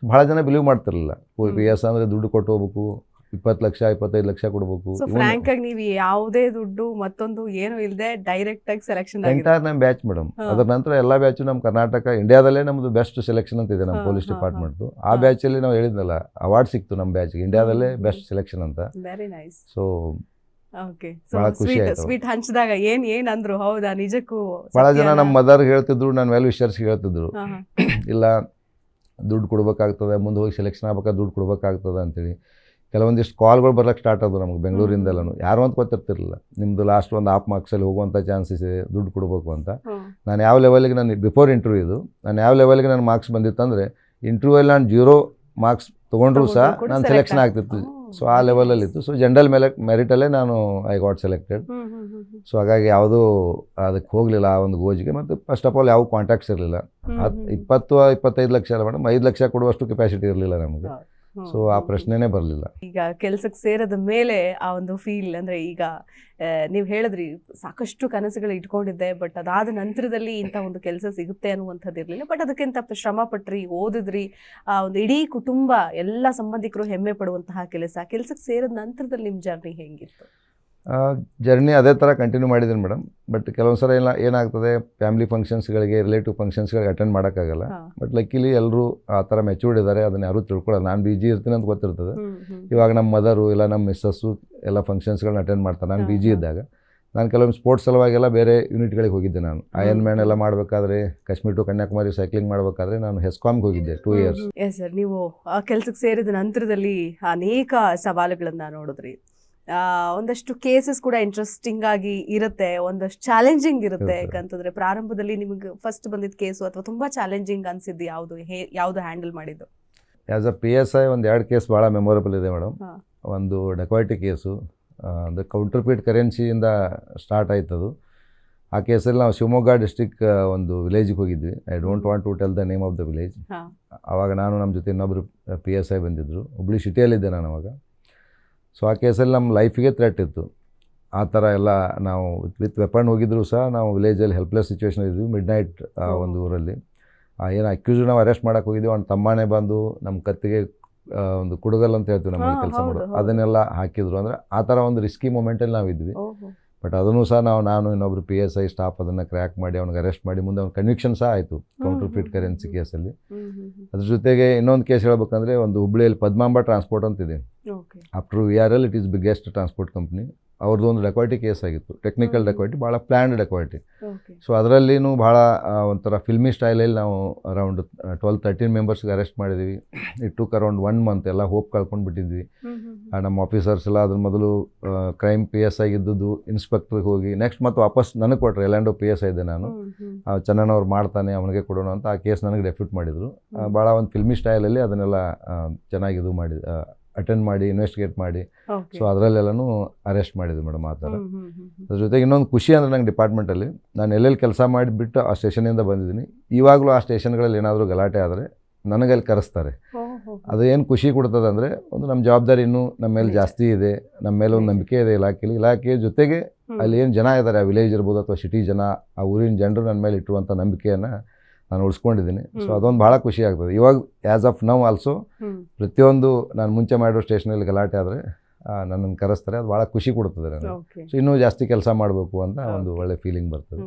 ಭಾಳ ಜನ ಬಿಲೀವ್ ಮಾಡ್ತಿರಲಿಲ್ಲ. ಪಿ ಎಸ್ ಅಂದರೆ ದುಡ್ಡು ಕೊಟ್ಟು ಹೋಗ್ಬೇಕು ಇಪ್ಪತ್ತು ಲಕ್ಷ ಇಪ್ಪತ್ತೈದು ಲಕ್ಷ ಕೊಡಬೇಕು. ಫ್ರಾಂಕ್ ಆಗಿ ನೀವು ಯಾವುದೇ ದುಡ್ಡು ಮತ್ತೊಂದು ಏನು ಇಲ್ಲದೆ ಡೈರೆಕ್ಟ್ ಆಗಿ ಸೆಲೆಕ್ಷನ್ ಎಂಟೈರ್ ನಮ್ಮ ಬ್ಯಾಚ್ ಮೇಡಮ್ ಅದರ ನಂತರ ಎಲ್ಲ ಬ್ಯಾಚು ನಮ್ಮ ಕರ್ನಾಟಕ ಇಂಡಿಯಾದಲ್ಲೇ ನಮ್ಮದು ಬೆಸ್ಟ್ ಸೆಲೆಕ್ಷನ್ ಅಂತ ಇದೆ ನಮ್ಮ ಪೊಲೀಸ್ ಡಿಪಾರ್ಟ್ಮೆಂಟ್ದು ಆ. ಬ್ಯಾಚಲ್ಲಿ ನಾವು ಹೇಳಿದ್ನಲ್ಲ ಅವಾರ್ಡ್ ಸಿಕ್ತು ನಮ್ಮ ಬ್ಯಾಚ್ಗೆ ಇಂಡಿಯಾದಲ್ಲೇ ಬೆಸ್ಟ್ ಸೆಲೆಕ್ಷನ್ ಅಂತ. Very nice so okay sweet ಆಯ್ತು. ಹಂಚಿದಾಗ ಏನ್ ಏನ್ ಅಂದ್ರು? ಹೌದಾ? ನಿಜಕ್ಕೂ ಬಹಳ ಜನ? ನಮ್ಮ ಮದರ್ ಹೇಳ್ತಿದ್ರು ನನ್ನ ವೆಲ್ ವಿಷರ್ಸ್ಗೆ ಹೇಳ್ತಿದ್ರು. ಇಲ್ಲ ದುಡ್ಡು ಕೊಡ್ಬೇಕಾಗ್ತದೆ ಮುಂದೆ ಹೋಗಿ ಸೆಲೆಕ್ಷನ್ ಆಗ್ಬೇಕಾದ್ರೆ ದುಡ್ಡು ಕೊಡ್ಬೇಕಾಗ್ತದೆ ಅಂತೇಳಿ. ಕೆಲವೊಂದಿಷ್ಟು ಕಾಲ್ಗಳು ಬರ್ಲಿಕ್ಕೆ ಸ್ಟಾರ್ಟ್ ಆದವು ನಮಗೆ ಬೆಂಗಳೂರಿಂದಲೂ ಯಾರು ಅಂತ ಗೊತ್ತಿರ್ತಿರಲಿಲ್ಲ. ನಿಮ್ಮದು ಲಾಸ್ಟ್ ಒಂದು ಆಫ್ ಮಾರ್ಕ್ಸಲ್ಲಿ ಹೋಗುವಂಥ ಚಾನ್ಸಸ್ ಇದೆ ದುಡ್ಡು ಕೊಡಬೇಕು ಅಂತ. ನಾನು ಯಾವ ಲೆವೆಲ್ಗೆ ನಾನು ಬಿಫೋರ್ ಇಂಟರ್ವ್ಯೂ ಇದು ನಾನು ಯಾವ ಲೆವೆಲ್ಗೆ ನನ್ನ ಮಾರ್ಕ್ಸ್ ಬಂದಿತ್ತಂದರೆ ಇಂಟರ್ವ್ಯೂಯಲ್ಲಿ ನಾನು ಜೀರೋ ಮಾರ್ಕ್ಸ್ ತೊಗೊಂಡ್ರು ಸಹ ನಾನು ಸೆಲೆಕ್ಷನ್ ಆಗ್ತಿತ್ತು. ಸೊ ಆ ಲೆವೆಲಲ್ಲಿ ಇತ್ತು. ಸೊ ಜನರಲ್ ಮೇಲೆ ಮೆರಿಟಲ್ಲೇ ನಾನು ಐ ಗಾಟ್ ಸೆಲೆಕ್ಟೆಡ್. ಸೊ ಹಾಗಾಗಿ ಯಾವುದೂ ಅದಕ್ಕೆ ಹೋಗಲಿಲ್ಲ ಆ ಒಂದು ಗೋಜಿಗೆ. ಮತ್ತು ಫಸ್ಟ್ ಆಫ್ ಆಲ್ ಯಾವ ಕಾಂಟ್ಯಾಕ್ಟ್ಸ್ ಇರಲಿಲ್ಲ. ಇಪ್ಪತ್ತು ಇಪ್ಪತ್ತೈದು ಲಕ್ಷ ಅಲ್ಲ ಮೇಡಮ್ ಐದು ಲಕ್ಷ ಕೊಡುವಷ್ಟು ಕೆಪಾಸಿಟಿ ಇರಲಿಲ್ಲ ನಮಗೆ. ಸೊ ಆ ಪ್ರಶ್ನೆನೇ ಬರಲಿಲ್ಲ. ಈಗ ಕೆಲಸಕ್ಕೆ ಸೇರದ ಮೇಲೆ ಆ ಒಂದು ಫೀಲ್ ಅಂದ್ರೆ ಈಗ ನೀವು ಹೇಳಿದ್ರಿ ಸಾಕಷ್ಟು ಕನಸುಗಳು ಇಟ್ಕೊಂಡಿದ್ದೆ ಬಟ್ ಅದಾದ ನಂತರದಲ್ಲಿ ಇಂಥ ಒಂದು ಕೆಲಸ ಸಿಗುತ್ತೆ ಅನ್ನುವಂಥದ್ದು ಇರಲಿಲ್ಲ. ಬಟ್ ಅದಕ್ಕಿಂತ ಶ್ರಮ ಪಟ್ರಿ ಓದಿದ್ರಿ ಆ ಒಂದು ಇಡೀ ಕುಟುಂಬ ಎಲ್ಲ ಸಂಬಂಧಿಕರು ಹೆಮ್ಮೆ ಪಡುವಂತಹ ಕೆಲಸ. ಕೆಲಸಕ್ಕೆ ಸೇರಿದ ನಂತರದಲ್ಲಿ ನಿಮ್ಮ ಜರ್ನಿ ಹೆಂಗಿತ್ತು? ಜರ್ನಿ ಅದೇ ಥರ ಕಂಟಿನ್ಯೂ ಮಾಡಿದ್ದೀನಿ ಮೇಡಮ್ ಬಟ್ ಕೆಲವೊಂದು ಸಲ ಎಲ್ಲ ಏನಾಗ್ತದೆ ಫ್ಯಾಮಿಲಿ ಫಂಕ್ಷನ್ಸ್ಗಳಿಗೆ ರಿಲೇಟಿವ್ ಫಂಕ್ಷನ್ಸ್ಗಳಿಗೆ ಅಟೆಂಡ್ ಮಾಡೋಕ್ಕಾಗಲ್ಲ. ಬಟ್ ಲಕ್ಕಿಲಿ ಎಲ್ಲರೂ ಆ ಥರ ಮೆಚೂರ್ಡ್ ಇದ್ದಾರೆ ಅದನ್ನು ಯಾರೂ ತಿಳ್ಕೊಳ್ಳಲ್ಲ ನಾನು ಬಿಜಿ ಇರ್ತೀನಿ ಅಂತ ಗೊತ್ತಿರ್ತದೆ. ಇವಾಗ ನಮ್ಮ ಮದರು ಇಲ್ಲ ನಮ್ಮ ಮಿಸ್ಸಸ್ಸು ಎಲ್ಲ ಫಂಕ್ಷನ್ಸ್ಗಳನ್ನ ಅಟೆಂಡ್ ಮಾಡ್ತಾರೆ. ನಾನು ಬಿಜಿ ಇದ್ದಾಗ. ನಾನು ಕೆಲವೊಂದು ಸ್ಪೋರ್ಟ್ಸ್ ಸಲುವಾಗೆಲ್ಲ ಬೇರೆ ಯೂನಿಟ್ಗಳಿಗೆ ಹೋಗಿದ್ದೆ ನಾನು. ಅಯನ್ ಮ್ಯಾನ್ ಎಲ್ಲ. ಮಾಡಬೇಕಾದ್ರೆ ಕಾಶ್ಮೀರ್ ಟು ಕನ್ಯಾಕುಮಾರಿ ಸೈಕ್ಲಿಂಗ್ ಮಾಡಬೇಕಾದ್ರೆ ನಾನು ಹೆಸ್ಕಾಮ್ಗೆ ಹೋಗಿದ್ದೆ ಟೂ ಇಯರ್ಸ್ ಎಸ್ ಸರ್ ನೀವು ಆ ಕೆಲಸಕ್ಕೆ ಸೇರಿದ ನಂತರದಲ್ಲಿ ಅನೇಕ ಸವಾಲುಗಳನ್ನು ನೋಡಿದ್ರಿ. ಒಂದಷ್ಟು ಕೇಸಸ್ ಕೂಡ ಇಂಟ್ರೆಸ್ಟಿಂಗ್ ಆಗಿ ಇರುತ್ತೆ ಒಂದಷ್ಟು ಚಾಲೆಂಜಿಂಗ್ ಇರುತ್ತೆ. ಯಾಕಂತಂದ್ರೆ ಪ್ರಾರಂಭದಲ್ಲಿ ನಿಮಗೆ ಫಸ್ಟ್ ಬಂದಿದ್ದ ಕೇಸು ಅಥವಾ ತುಂಬಾ ಚಾಲೆಂಜಿಂಗ್ ಅನ್ಸಿದ್ದು ಯಾವುದು? ಯಾವುದು ಹ್ಯಾಂಡಲ್ ಮಾಡಿದ್ದು? As a P S I ಒಂದು ಎರಡು ಕೇಸ್ ಭಾಳ ಮೆಮೊರಬಲ್ ಇದೆ ಮೇಡಮ್. ಒಂದು ಡೆಕೋಟಿ ಕೇಸು ಅಂದರೆ ಕೌಂಟರ್ಪೀಟ್ ಕರೆನ್ಸಿಯಿಂದ ಸ್ಟಾರ್ಟ್ ಆಯ್ತು ಅದು ಆ ಕೇಸಲ್ಲಿ ನಾವು ಶಿವಮೊಗ್ಗ ಡಿಸ್ಟಿಕ್ ಒಂದು ವಿಲೇಜಿಗೆ ಹೋಗಿದ್ವಿ. I don't want to tell the name of the village ಆವಾಗ ನಾನು ನಮ್ಮ ಜೊತೆ ಇನ್ನೊಬ್ಬರು ಪಿ ಎಸ್ ಐ ಬಂದಿದ್ದರು ಹುಬ್ಳಿ ಸಿಟಿಯಲ್ಲಿದ್ದೆ ನಾನು ಅವಾಗ. ಸೊ ಆ ಕೇಸಲ್ಲಿ ನಮ್ಮ ಲೈಫಿಗೆ ಥ್ರೆಟ್ ಇತ್ತು. ಆ ಥರ ಎಲ್ಲ ನಾವು ವಿತ್ ವೆಪನ್ ಹೋಗಿದ್ರು ಸಹ ನಾವು ವಿಲೇಜಲ್ಲಿ ಹೆಲ್ಪ್ಲೆಸ್ ಸಿಚುವೇಶನ್ ಇದ್ವಿ ಮಿಡ್ ನೈಟ್ ಆ ಒಂದು ಊರಲ್ಲಿ. ಏನು ಅಕ್ಯೂಸ್ ನಾವು ಅರೆಸ್ಟ್ ಮಾಡೋಕೆ ಹೋಗಿದ್ವಿ ಅವ್ನ ತಮ್ಮನೇ ಬಂದು ನಮ್ಮ ಕತ್ತಿಗೆ ಒಂದು ಕುಡುಗಲ್ ಅಂತ ಹೇಳ್ತೀವಿ ನಮ್ಮ ಕೆಲಸ ಮಾಡೋದು. ಅದನ್ನೆಲ್ಲ ಹಾಕಿದ್ರು. ಅಂದರೆ ಆ ಥರ ಒಂದು ರಿಸ್ಕಿ ಮೂಮೆಂಟಲ್ಲಿ ನಾವು ಇದ್ವಿ ಬಟ್ ಅದನ್ನು ಸಹ ನಾವು ನಾನು ಇನ್ನೊಬ್ರು ಪಿ ಎಸ್ ಐ ಸ್ಟಾಫ್ ಅದನ್ನು ಕ್ರ್ಯಾಕ್ ಮಾಡಿ ಅವ್ನಿಗೆ ಅರೆಸ್ಟ್ ಮಾಡಿ ಮುಂದೆ ಅವ್ನ ಕನ್ವಿಕ್ಷನ್ ಸಹ ಆಯಿತು ಕೌಂಟರ್ ಫಿಟ್ ಕರೆನ್ಸಿ ಕೇಸಲ್ಲಿ. ಅದ್ರ ಜೊತೆಗೆ ಇನ್ನೊಂದು ಕೇಸ್ ಹೇಳ್ಬೇಕಂದ್ರೆ ಒಂದು ಹುಬ್ಳಿಯಲ್ಲಿ ಪದ್ಮಾಂಬ ಟ್ರಾನ್ಸ್ಪೋರ್ಟ್ ಅಂತಿದೆ. After V R L it is biggest transport company ಅವ್ರದ್ದು ಒಂದು ಡೆಕ್ವಾಲಿಟಿ ಕೇಸ್ ಆಗಿತ್ತು. ಟೆಕ್ನಿಕಲ್ ಡೆಕ್ವಾಲಿಟಿ ಭಾಳ ಪ್ಲ್ಯಾಂಡ್ ಡೆಕ್ವಾಲಿಟಿ. ಸೊ ಅದರಲ್ಲಿನೂ ಭಾಳ ಒಂಥರ ಫಿಲ್ಮಿ ಸ್ಟೈಲಲ್ಲಿ ನಾವು ಅರೌಂಡ್ ಟ್ವೆಲ್ ತರ್ಟೀನ್ ಮೆಂಬರ್ಸ್ಗೆ ಅರೆಸ್ಟ್ ಮಾಡಿದ್ವಿ. It took around one month ಎಲ್ಲ ಹೋಪ್ ಕಳ್ಕೊಂಡು ಬಿಟ್ಟಿದ್ವಿ. ನಮ್ಮ ಆಫೀಸರ್ಸ್ ಎಲ್ಲ ಅದ್ರ ಮೊದಲು ಕ್ರೈಮ್ ಪಿ ಎಸ್ ಆಗಿದ್ದದ್ದು ಇನ್ಸ್ಪೆಕ್ಟ್ರಿಗೆ ಹೋಗಿ ನೆಕ್ಸ್ಟ್ ಮತ್ತೆ ವಾಪಸ್ ನನಗೆ ಕೊಟ್ಟರೆ ಎಲ್ಲಾಂಡೋ ಪಿ ಎಸ್ ಇದ್ದೆ ನಾನು. ಹ್ಮ್. ಅವ್ರು ಮಾಡ್ತಾನೆ ಅವನಿಗೆ ಕೊಡೋಣ ಅಂತ ಆ ಕೇಸ್ ನನಗೆ ಡೆಫ್ಯೂಟ್ ಮಾಡಿದರು. ಭಾಳ ಒಂದು ಫಿಲ್ಮಿ ಸ್ಟೈಲಲ್ಲಿ ಅದನ್ನೆಲ್ಲ ಚೆನ್ನಾಗಿ ಇದು ಮಾಡಿ ಅಟೆಂಡ್ ಮಾಡಿ ಇನ್ವೆಸ್ಟಿಗೇಟ್ ಮಾಡಿ. ಸೊ ಅದರಲ್ಲೆಲ್ಲನೂ ಅರೆಸ್ಟ್ ಮಾಡಿದ್ವಿ ಮೇಡಮ್ ಆ ಥರ. ಅದ್ರ ಜೊತೆಗೆ ಇನ್ನೊಂದು ಖುಷಿ ಅಂದರೆ ನಂಗೆ ಡಿಪಾರ್ಟ್ಮೆಂಟಲ್ಲಿ ನಾನು ಎಲ್ಲೆಲ್ಲಿ ಕೆಲಸ ಮಾಡಿಬಿಟ್ಟು ಆ ಸ್ಟೇಷನಿಂದ ಬಂದಿದ್ದೀನಿ. ಇವಾಗಲೂ ಆ ಸ್ಟೇಷನ್ಗಳಲ್ಲಿ ಏನಾದರೂ ಗಲಾಟೆ ಆದರೆ ನನಗೆ ಅಲ್ಲಿ ಕರೆಸ್ತಾರೆ. ಅದು ಏನು ಖುಷಿ ಕೊಡ್ತದೆ ಅಂದರೆ ಒಂದು ನಮ್ಮ ಜವಾಬ್ದಾರಿ ಇನ್ನೂ ನಮ್ಮ ಮೇಲೆ ಜಾಸ್ತಿ ಇದೆ. ನಮ್ಮ ಮೇಲೆ ಒಂದು ನಂಬಿಕೆ ಇದೆ ಇಲಾಖೆಯಲ್ಲಿ ಇಲಾಖೆಯ ಜೊತೆಗೆ ಅಲ್ಲಿ ಏನು ಜನ ಇದ್ದಾರೆ ಆ ವಿಲೇಜ್ ಇರ್ಬೋದು ಅಥವಾ ಸಿಟಿ ಜನ ಆ ಊರಿನ ಜನರು ನನ್ನ ಮೇಲೆ ಇಟ್ಟುವಂಥ ನಂಬಿಕೆಯನ್ನು ನಾನು ಉಳಿಸ್ಕೊಂಡಿದ್ದೀನಿ. ಸೊ ಅದೊಂದು ಭಾಳ ಖುಷಿ ಆಗ್ತದೆ. ಇವಾಗ ಆ್ಯಸ್ ಆಫ್ ನೌ ಆಲ್ಸೋ ಪ್ರತಿಯೊಂದು ನಾನು ಮುಂಚೆ ಮಾಡೋ ಸ್ಟೇಷನಲ್ಲಿ ಗಲಾಟೆ ಆದರೆ ನನ್ನನ್ನು ಕರೆಸ್ತಾರೆ. ಅದು ಭಾಳ ಖುಷಿ ಕೊಡ್ತದೆ ನನಗೆ. ಸೊ ಇನ್ನೂ ಜಾಸ್ತಿ ಕೆಲಸ ಮಾಡಬೇಕು ಅಂತ ಒಂದು ಒಳ್ಳೆ ಫೀಲಿಂಗ್ ಬರ್ತದೆ.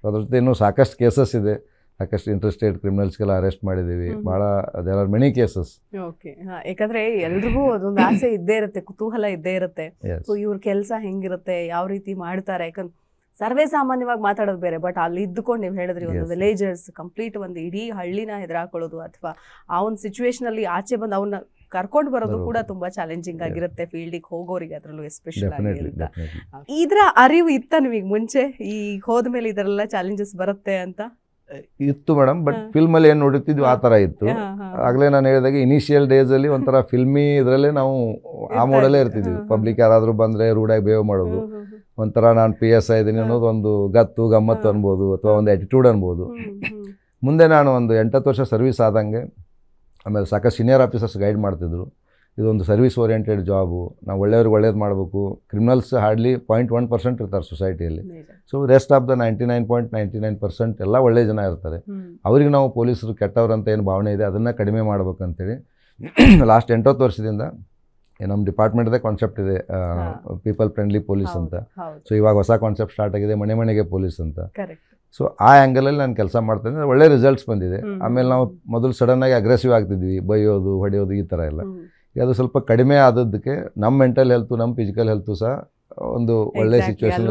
ಸೊ ಅದ್ರ ಜೊತೆ ಇನ್ನೂ ಸಾಕಷ್ಟು ಕೇಸಸ್ ಇದೆ. ಸಾಕಷ್ಟು ಇಂಟ್ರೆಸ್ಟೆಡ್ ಕ್ರಿಮಿನಲ್ಸ್ಗೆಲ್ಲ ಅರೆಸ್ಟ್ ಮಾಡಿದ್ದೀವಿ. ಭಾಳ there are many cases okay ಯಾಕಂದ್ರೆ ಎಲ್ರಿಗೂ ಅದೊಂದು ಆಸೆ ಇದ್ದೇ ಇರುತ್ತೆ. ಕುತೂಹಲ ಇದ್ದೇ ಇರುತ್ತೆ. ಸೊ ಇವ್ರ ಕೆಲಸ ಹೆಂಗಿರುತ್ತೆ? ಯಾವ ರೀತಿ ಮಾಡ್ತಾರೆ? ಯಾಕಂದ್ರೆ ಸರ್ವೇ ಸಾಮಾನ್ಯವಾಗಿ ಮಾತಾಡೋದು ಬೇರೆ ಬಟ್ ಅಲ್ಲಿ ಇದ್ದುಕೊಂಡು ನೀವು ಹೇಳಿದ್ರಿ ಒಂದು. ವಿಲೇಜರ್ಸ್ ಕಂಪ್ಲೀಟ್ ಒಂದು ಇಡೀ ಹಳ್ಳಿನ ಹೆದರಾಕೊಳ್ಳೋದು ಅಥವಾ ಆ ಒಂದು ಸಿಚುವೇಶನ್ ಅಲ್ಲಿ ಆಚೆ ಬಂದು ಅವನ್ನ ಕರ್ಕೊಂಡು ಬರೋದು. ಕೂಡ ತುಂಬಾ ಚಾಲೆಂಜಿಂಗ್. ಆಗಿರುತ್ತೆ ಫೀಲ್ಡಿಗೆ ಹೋಗೋರಿಗೆ ಅದರಲ್ಲೂ ಎಸ್ಪೆಷಲ್ ಇದ್ರ ಅರಿವು ಇತ್ತ ನಿಮಗೆ ಮುಂಚೆ ಈ ಹೋದ್ಮೇಲೆ ಇದರೆಲ್ಲ ಚಾಲೆಂಜಸ್ ಬರುತ್ತೆ ಅಂತ ಇತ್ತು ಮೇಡಮ್ ಬಟ್ ಫಿಲ್ಮ್ ಅಲ್ಲಿ ಏನು ನೋಡಿರ್ತಿದ್ವಿ ಆ ತರ ಇತ್ತು ಆಗ್ಲೇ ನಾನು ಹೇಳಿದಾಗ ಇನಿಷಿಯಲ್ ಡೇಸಲ್ಲಿ ಒಂಥರ ಫಿಲ್ಮಿ ಇದರಲ್ಲೇ ನಾವು ಆ ಮೋಡಲ್ಲೇ. ಇರ್ತಿದ್ವಿ. ಪಬ್ಲಿಕ್ ಯಾರಾದರೂ ಬಂದ್ರೆ ರೂಡಾಗಿ ಬೇವ್ ಮಾಡೋದು. ಒಂಥರ ನಾನು ಪಿ ಎಸ್ ಐ ಇದ್ದೀನಿ ಅನ್ನೋದು ಒಂದು ಗತ್ತು ಗಮ್ಮತ್ತು. ಅನ್ಬೋದು ಅಥವಾ ಒಂದು ಆ್ಯಟಿಟ್ಯೂಡ್ ಅನ್ಬೋದು. ಮುಂದೆ ನಾನು ಒಂದು ಎಂಟತ್ತು ವರ್ಷ ಸರ್ವಿಸ್ ಆದಂಗೆ ಆಮೇಲೆ ಸಾಕಷ್ಟು ಸೀನಿಯರ್ ಆಫೀಸರ್ಸ್ ಗೈಡ್ ಮಾಡ್ತಿದ್ರು ಇದೊಂದು ಸರ್ವಿಸ್ ಓರಿಯೆಂಟೆಡ್ ಜಾಬು ನಾವು ಒಳ್ಳೆಯವ್ರಿಗೆ ಒಳ್ಳೇದು ಮಾಡಬೇಕು criminals hardly point one percent ಇರ್ತಾರೆ ಸೊಸೈಟಿಯಲ್ಲಿ. So rest of the ninety nine point ninety nine percent ಎಲ್ಲ ಒಳ್ಳೆ ಜನ ಇರ್ತಾರೆ. ಅವ್ರಿಗೆ ನಾವು ಪೊಲೀಸರು ಕೆಟ್ಟವ್ರಂತ ಅಂತ ಏನು ಭಾವನೆ ಇದೆ ಅದನ್ನು ಕಡಿಮೆ ಮಾಡ್ಬೇಕಂತೇಳಿ ಲಾಸ್ಟ್ ಎಂಟತ್ತು ವರ್ಷದಿಂದ ನಮ್ಮ ಡಿಪಾರ್ಟ್ಮೆಂಟ್ದೇ ಕಾನ್ಸೆಪ್ಟ್ ಇದೆ ಪೀಪಲ್ ಫ್ರೆಂಡ್ಲಿ ಪೊಲೀಸ್ ಅಂತ. ಸೊ ಇವಾಗ ಹೊಸ ಕಾನ್ಸೆಪ್ಟ್ ಸ್ಟಾರ್ಟ್ ಆಗಿದೆ ಮನೆ ಮನೆಗೆ ಪೊಲೀಸ್ ಅಂತ. ಸೊ ಆ ಆ್ಯಂಗಲಲ್ಲಿ ನಾನು ಕೆಲಸ ಮಾಡ್ತಾ ಇದ್ದೆ ಒಳ್ಳೆ ರಿಸಲ್ಟ್ಸ್ ಬಂದಿದೆ. ಆಮೇಲೆ ನಾವು ಮೊದಲು ಸಡನ್ನಾಗಿ ಅಗ್ರೆಸಿವ್ ಆಗ್ತಿದ್ವಿ ಬೈಯೋದು ಹೊಡೆಯೋದು ಈ ಥರ ಎಲ್ಲ. ಅದು ಸ್ವಲ್ಪ ಕಡಿಮೆ ಆದದ್ದಕ್ಕೆ ನಮ್ಮ ಮೆಂಟಲ್ ಹೆಲ್ತು ನಮ್ಮ ಫಿಸಿಕಲ್ ಹೆಲ್ತು ಸಹ ಒಂದು ಒಳ್ಳೆ ಸಿಚುವೇಶನ್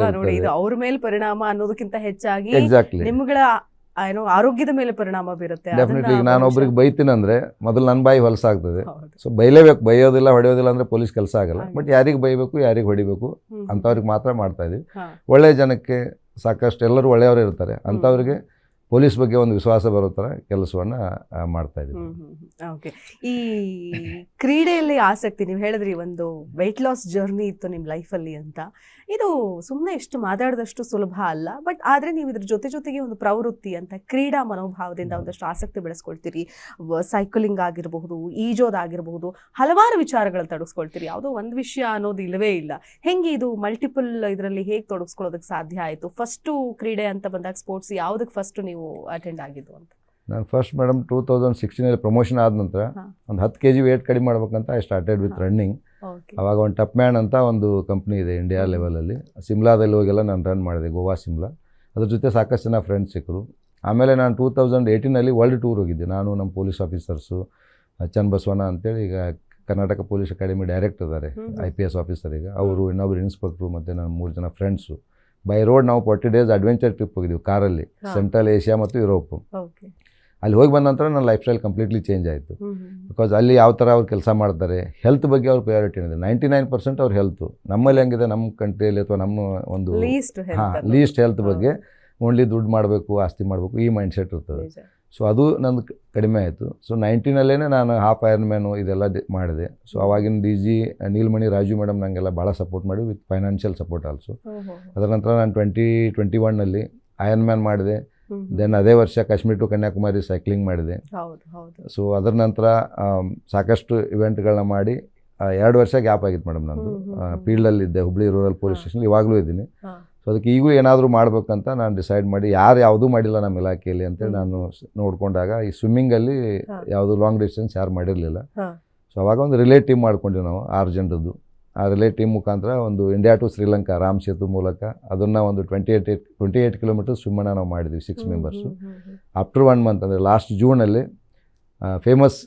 ಅವ್ರ ಮೇಲೆ ಪರಿಣಾಮ ಅನ್ನೋದಕ್ಕಿಂತ ಹೆಚ್ಚಾಗಿ ಎಕ್ಸಾಕ್ಟ್ಲಿ ನಿಮ್ಗಳ ಏನೋ ಆರೋಗ್ಯದ ಮೇಲೆ ಪರಿಣಾಮ ಬೀರುತ್ತೆ. ಡೆಫಿನೆಟ್ಲಿ ಈಗ ನಾನು ಬಹುಶಃ- ಒಬ್ರಿಗೆ ಬೈತೀನಂದ್ರೆ ಮೊದಲು ನನ್ನ ಬಾಯಿ ಹೊಲಸಾಗ್ತದೆ. ಸೊ ಬೈಲೇಬೇಕು ಬೈಯೋದಿಲ್ಲ ಹೊಡೆಯೋದಿಲ್ಲ ಅಂದರೆ ಪೊಲೀಸ್ ಕೆಲಸ ಆಗಲ್ಲ. ಬಟ್ ಯಾರಿಗೆ ಬೈಬೇಕು ಯಾರಿಗೆ ಹೊಡಿಬೇಕು. ಅಂಥವ್ರಿಗೆ ಮಾತ್ರ ಮಾಡ್ತಾ ಇದೀವಿ. ಒಳ್ಳೆಯ ಒಳ್ಳೆ ಜನಕ್ಕೆ ಸಾಕಷ್ಟು ಎಲ್ಲರೂ ಒಳ್ಳೆಯವರು ಇರ್ತಾರೆ. ಅಂಥವ್ರಿಗೆ ಪೊಲೀಸ್ ಬಗ್ಗೆ ಒಂದು ವಿಶ್ವಾಸ ಬರೋ ಥರ ಕೆಲಸವನ್ನು ಮಾಡ್ತಾ ಇದ್ದೀವಿ. ಓಕೆ ಈ ಕ್ರೀಡೆಯಲ್ಲಿ ಆಸಕ್ತಿ ನೀವು ಹೇಳಿದ್ರಿ ಒಂದು ವೆಯ್ಟ್ ಲಾಸ್ ಜರ್ನಿ ಇತ್ತು ನಿಮ್ಮ ಲೈಫಲ್ಲಿ ಅಂತ. ಇದು ಸುಮ್ಮನೆ ಎಷ್ಟು ಮಾತಾಡಿದಷ್ಟು ಸುಲಭ ಅಲ್ಲ. ಬಟ್ ಆದರೆ ನೀವು ಇದ್ರ ಜೊತೆ ಜೊತೆಗೆ ಒಂದು ಪ್ರವೃತ್ತಿ ಅಂತ ಕ್ರೀಡಾ ಮನೋಭಾವದಿಂದ ಒಂದಷ್ಟು ಆಸಕ್ತಿ ಬೆಳೆಸ್ಕೊಳ್ತೀರಿ. ಸೈಕ್ಲಿಂಗ್ ಆಗಿರಬಹುದು ಈಜೋದಾಗಿರಬಹುದು ಹಲವಾರು ವಿಚಾರಗಳನ್ನ ತೊಡಗಿಸ್ಕೊಳ್ತೀರಿ ಯಾವುದೋ ಒಂದು ವಿಷಯ ಅನ್ನೋದು ಇಲ್ಲವೇ ಇಲ್ಲ. ಹೆಂಗೆ ಇದು ಮಲ್ಟಿಪಲ್ ಇದರಲ್ಲಿ ಹೇಗೆ ತೊಡಗಿಸ್ಕೊಳ್ಳೋದಕ್ಕೆ ಸಾಧ್ಯ ಆಯಿತು? ಫಸ್ಟು ಕ್ರೀಡೆ ಅಂತ ಬಂದಾಗ ಸ್ಪೋರ್ಟ್ಸ್ ಯಾವುದಕ್ಕೆ ಫಸ್ಟ್ ನೀವು ಅಟೆಂಡ್ ಆಗಿದ್ದು ಅಂತ? ನಾನು ಫಸ್ಟ್ ಮೇಡಮ್ ಟೂ ತೌಸಂಡ್ ಸಿಕ್ಸ್ಟೀನಲ್ಲಿ ಪ್ರಮೋಷನ್ ಆದ ನಂತರ ಒಂದು ಹತ್ತು ಕೆ ಜಿ ವೇಟ್ ಕಡಿಮೆ ಮಾಡ್ಬೇಕಂತ ಐ ಸ್ಟಾರ್ಟೆಡ್ ವಿತ್. ರನ್ನಿಂಗ್ ಅವಾಗ ಒಂದು ಟಪ್ ಮ್ಯಾನ್ ಅಂತ ಒಂದು ಕಂಪ್ನಿ ಇದೆ ಇಂಡಿಯಾ. ಲೆವೆಲಲ್ಲಿ ಸಿಮ್ಲಾದಲ್ಲಿ ಹೋಗೆಲ್ಲ ನಾನು ರನ್ ಮಾಡಿದೆ ಗೋವಾ ಸಿಮ್ಲಾ ಅದ್ರ ಜೊತೆ ಸಾಕಷ್ಟು ಜನ ಫ್ರೆಂಡ್ಸ್ ಸಿಕ್ಕರು ಆಮೇಲೆ ನಾನು ಟೂ ತೌಸಂಡ್ ಏಯ್ಟೀನಲ್ಲಿ ವರ್ಲ್ಡ್ ಟೂರ್ ಹೋಗಿದ್ದೆ. ನಾನು ನಮ್ಮ ಪೊಲೀಸ್ ಆಫೀಸರ್ಸು ಚನ್ ಬಸವಣ್ಣ ಅಂತೇಳಿ ಈಗ ಕರ್ನಾಟಕ ಪೊಲೀಸ್ ಅಕಾಡೆಮಿ ಡೈರೆಕ್ಟರ್ ಇದ್ದಾರೆ. ಐ ಪಿ ಎಸ್ ಆಫೀಸರ್ ಈಗ. ಅವರು ಇನ್ನೊಬ್ರು ಇನ್ಸ್ಪೆಕ್ಟ್ರು ಮತ್ತು ನನ್ನ ಮೂರು ಜನ ಫ್ರೆಂಡ್ಸು ಬೈ ರೋಡ್ ನಾವು ಫಾರ್ಟಿ ಡೇಸ್ ಅಡ್ವೆಂಚರ್ ಟ್ರಿಪ್ ಹೋಗಿದ್ದೀವಿ ಕಾರಲ್ಲಿ. ಸೆಂಟ್ರಲ್ ಏಷ್ಯಾ ಮತ್ತು ಯುರೋಪ್ ಅಲ್ಲಿ ಹೋಗಿ ಬಂದ ನಂತರ ನನ್ನ ಲೈಫ್ ಸ್ಟೈಲ್ ಕಂಪ್ಲೀಟ್ಲಿ ಚೇಂಜ್ ಆಯಿತು. ಬಿಕಾಸ್ ಅಲ್ಲಿ ಯಾವ ಥರ ಅವ್ರು ಕೆಲಸ ಮಾಡ್ತಾರೆ ಹೆಲ್ತ್ ಬಗ್ಗೆ ಅವ್ರ ಪ್ರಯಾರಿಟಿ ಏನಿದೆ? ನೈಂಟಿ ನೈನ್ ಪರ್ಸೆಂಟ್ ಅವ್ರ ಹೆಲ್ತ್ ನಮ್ಮಲ್ಲಿ ಹೆಂಗಿದೆ? ನಮ್ಮ ಕಂಟ್ರಿಯಲ್ಲಿ ಅಥವಾ ನಮ್ಮ ಒಂದು ಹಾಂ ಲೀಸ್ಟ್ ಹೆಲ್ತ್ ಬಗ್ಗೆ ಓನ್ಲಿ ದುಡ್ಡು ಮಾಡಬೇಕು ಆಸ್ತಿ ಮಾಡಬೇಕು ಈ ಮೈಂಡ್ ಸೆಟ್ ಇರ್ತದೆ ಸೊ ಅದು ನಂದು ಕಡಿಮೆ ಆಯಿತು. ಸೊ ನೈನ್ಟೀನಲ್ಲೇ ನಾನು ಹಾಫ್ ಐರನ್ ಮ್ಯಾನು ಇದೆಲ್ಲ ಮಾಡಿದೆ. ಸೊ ಅವಾಗಿನ D G Neelmani Raju madam ನನಗೆಲ್ಲ ಭಾಳ ಸಪೋರ್ಟ್ ಮಾಡಿ ವಿತ್ ಫೈನಾನ್ಷಿಯಲ್ ಸಪೋರ್ಟ್ ಆಲ್ಸೋ ಅದರ ನಂತರ ನಾನು ಟ್ವೆಂಟಿ ಟ್ವೆಂಟಿ ಒನ್ನಲ್ಲಿ ಐರನ್ ಮ್ಯಾನ್ ಮಾಡಿದೆ. ದೆನ್ ಅದೇ ವರ್ಷ ಕಾಶ್ಮೀರ್ ಟು ಕನ್ಯಾಕುಮಾರಿ ಸೈಕ್ಲಿಂಗ್ ಮಾಡಿದೆ ಸೊ ಅದರ ನಂತರ ಸಾಕಷ್ಟು ಇವೆಂಟ್ಗಳನ್ನ ಮಾಡಿ ಎರಡು ವರ್ಷ ಗ್ಯಾಪ್ ಆಗಿತ್ತು ಮೇಡಮ್ ನಂದು. ಫೀಲ್ಡಲ್ಲಿದ್ದೆ ಹುಬ್ಳಿ ರೂರಲ್ ಪೊಲೀಸ್. ಸ್ಟೇಷನ್ ಇವಾಗಲೂ ಇದ್ದೀನಿ. ಸೊ ಅದಕ್ಕೆ ಈಗಲೂ ಏನಾದರೂ ಮಾಡಬೇಕಂತ ನಾನು ಡಿಸೈಡ್ ಮಾಡಿ ಯಾರು ಯಾವುದೂ ಮಾಡಿಲ್ಲ ನಮ್ಮ ಇಲಾಖೆಯಲ್ಲಿ ಅಂತೇಳಿ. ನಾನು ನೋಡಿಕೊಂಡಾಗ ಈ ಸ್ವಿಮ್ಮಿಂಗಲ್ಲಿ. ಯಾವುದು ಲಾಂಗ್ ಡಿಸ್ಟೆನ್ಸ್ ಯಾರು ಮಾಡಿರಲಿಲ್ಲ. ಸೊ ಅವಾಗ ಒಂದು ರಿಲೇಟಿವ್ ಮಾಡ್ಕೊಂಡ್ವಿ ನಾವು ಆರು ಜನರದ್ದು ರಿಲೇ ಟೀಮ್ ಮುಖಾಂತರ ಒಂದು ಇಂಡಿಯಾ ಟು ಶ್ರೀಲಂಕಾ ರಾಮ್ ಸೇತು ಮೂಲಕ ಅದನ್ನು ಒಂದು twenty eight twenty eight kilometre ಸ್ವಿಮ್ಮನ್ನು ನಾವು ಮಾಡಿದ್ವಿ six members after one month ಅಂದರೆ ಲಾಸ್ಟ್ ಜೂನಲ್ಲಿ ಫೇಮಸ್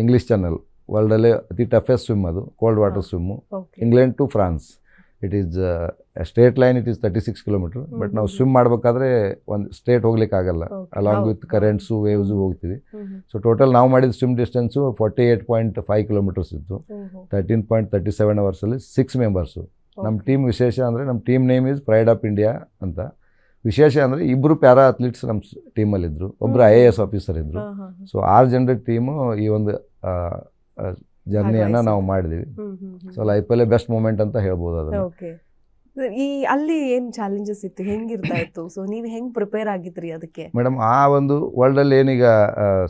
ಇಂಗ್ಲೀಷ್ ಚಾನಲ್ ವರ್ಲ್ಡಲ್ಲೇ ಅತಿ ಟಫೆಸ್ಟ್ ಸ್ವಿಮ್ ಅದು cold water. Swim England to France it is straight line it is thirty six kilometre but ನಾವು ಸ್ವಿಮ್ ಮಾಡಬೇಕಾದ್ರೆ ಒಂದು ಸ್ಟೇಟ್ ಹೋಗ್ಲಿಕ್ಕೆ ಆಗಲ್ಲ. ಅಲಾಂಗ್ ವಿತ್ ಕರೆಂಟ್ಸು ವೇವ್ಸು ಹೋಗ್ತೀವಿ ಸೊ ಟೋಟಲ್ ನಾವು ಮಾಡಿದ swim distance forty eight point five kilometres ಇತ್ತು ತರ್ಟೀನ್ ಪಾಯಿಂಟ್ ತರ್ಟಿ ಸೆವೆನ್ ಅವರ್ಸಲ್ಲಿ ಸಿಕ್ಸ್ ಮೆಂಬರ್ಸು ನಮ್ಮ ಟೀಮ್ ವಿಶೇಷ ಅಂದರೆ ನಮ್ಮ team name is pride of India ಅಂತ. ವಿಶೇಷ ಅಂದರೆ ಇಬ್ಬರು ಪ್ಯಾರಾ ಅಥ್ಲೀಟ್ಸ್ ನಮ್ಮ ಟೀಮಲ್ಲಿದ್ದರು ಒಬ್ಬರು ಐ ಎ ಎಸ್ ಆಫೀಸರ್ ಇದ್ದರು ಸೊ ಆರು ಜನರ ಟೀಮು ಈ ಒಂದು ಜರ್ನಿಯನ್ನು ನಾವು ಮಾಡಿದೀವಿ. ಸೊ ಲೈಫಲ್ಲೇ ಬೆಸ್ಟ್ ಮೂಮೆಂಟ್ ಅಂತ ಹೇಳ್ಬೋದು ಅದು ಓಕೆ ಈ ಅಲ್ಲಿ ಏನು ಚಾಲೆಂಜಸ್ ಇತ್ತು? ಹೆಂಗಿರ್ತಾ ಇತ್ತು? ಸೊ ನೀವು ಹೆಂಗೆ ಪ್ರಿಪೇರ್ ಆಗಿದ್ರಿ ಅದಕ್ಕೆ? ಮೇಡಮ್ ಆ ಒಂದು ವರ್ಲ್ಡಲ್ಲಿ ಏನೀಗ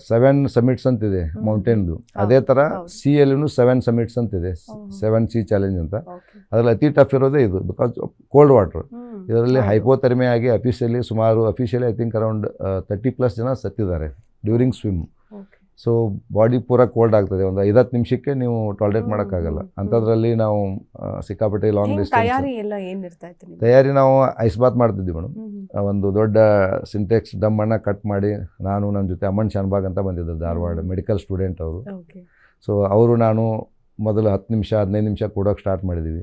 ಸೆವೆನ್ ಸಮಿಟ್ಸ್ ಅಂತಿದೆ. ಮೌಂಟೇನ್ದು ಅದೇ ಥರ ಹೌದು. ಸಿ ಅಲ್ಲಿನೂ ಸೆವೆನ್ ಸಮಿಟ್ಸ್ ಅಂತಿದೆ. ಸೆವೆನ್ ಸಿ ಚಾಲೆಂಜ್ ಅಂತ. ಅದರಲ್ಲಿ ಅತಿ ಟಫ್ ಇರೋದೇ ಇದು ಬಿಕಾಸ್ ಕೋಲ್ಡ್ ವಾಟರ್ ಇದರಲ್ಲಿ. ಹೈಪೋಥರ್ಮಿ ಆಗಿ ಅಫಿಷಿಯಲಿ ಸುಮಾರು officially I think around thirty plus ಜನ ಸತ್ತಿದ್ದಾರೆ ಡ್ಯೂರಿಂಗ್ ಸ್ವಿಮ್ ಸೊ ಬಾಡಿ ಪೂರ ಕೋಲ್ಡ್ ಆಗ್ತದೆ. ಒಂದು ಐದತ್ತು ನಿಮಿಷಕ್ಕೆ ನೀವು ಟಾಯ್ಲೆಟ್ ಮಾಡೋಕ್ಕಾಗಲ್ಲ. ಅಂಥದ್ರಲ್ಲಿ ನಾವು ಸಿಕ್ಕಾಪಟ್ಟೆ ಲಾಂಗ್ ಡಿಸ್ಟೆನ್ಸ್ ತಯಾರಿ ಎಲ್ಲ ಏನ್ ಇರ್ತಾ ಇತ್ತು ತಯಾರಿ ನಾವು ಐಸ್ ಬಾತ್ ಮಾಡ್ತಿದ್ವಿ ಮೇಡಮ್. ಒಂದು ದೊಡ್ಡ ಸಿಂಟೆಕ್ಸ್ ಡಮ್ಮನ್ನು ಕಟ್ ಮಾಡಿ ನಾನು ನನ್ನ ಜೊತೆ ಅಮ್ಮನ್ ಶಾನ್ಬಾಗ್ ಅಂತ ಬಂದಿದ್ದರು ಧಾರವಾಡ. ಮೆಡಿಕಲ್ ಸ್ಟೂಡೆಂಟ್ ಅವರು. ಸೊ ಅವರು ನಾನು ಮೊದಲು ಹತ್ತು ನಿಮಿಷ ಹದಿನೈದು ನಿಮಿಷ ಕೂಡೋಕೆ ಸ್ಟಾರ್ಟ್ ಮಾಡಿದ್ವಿ.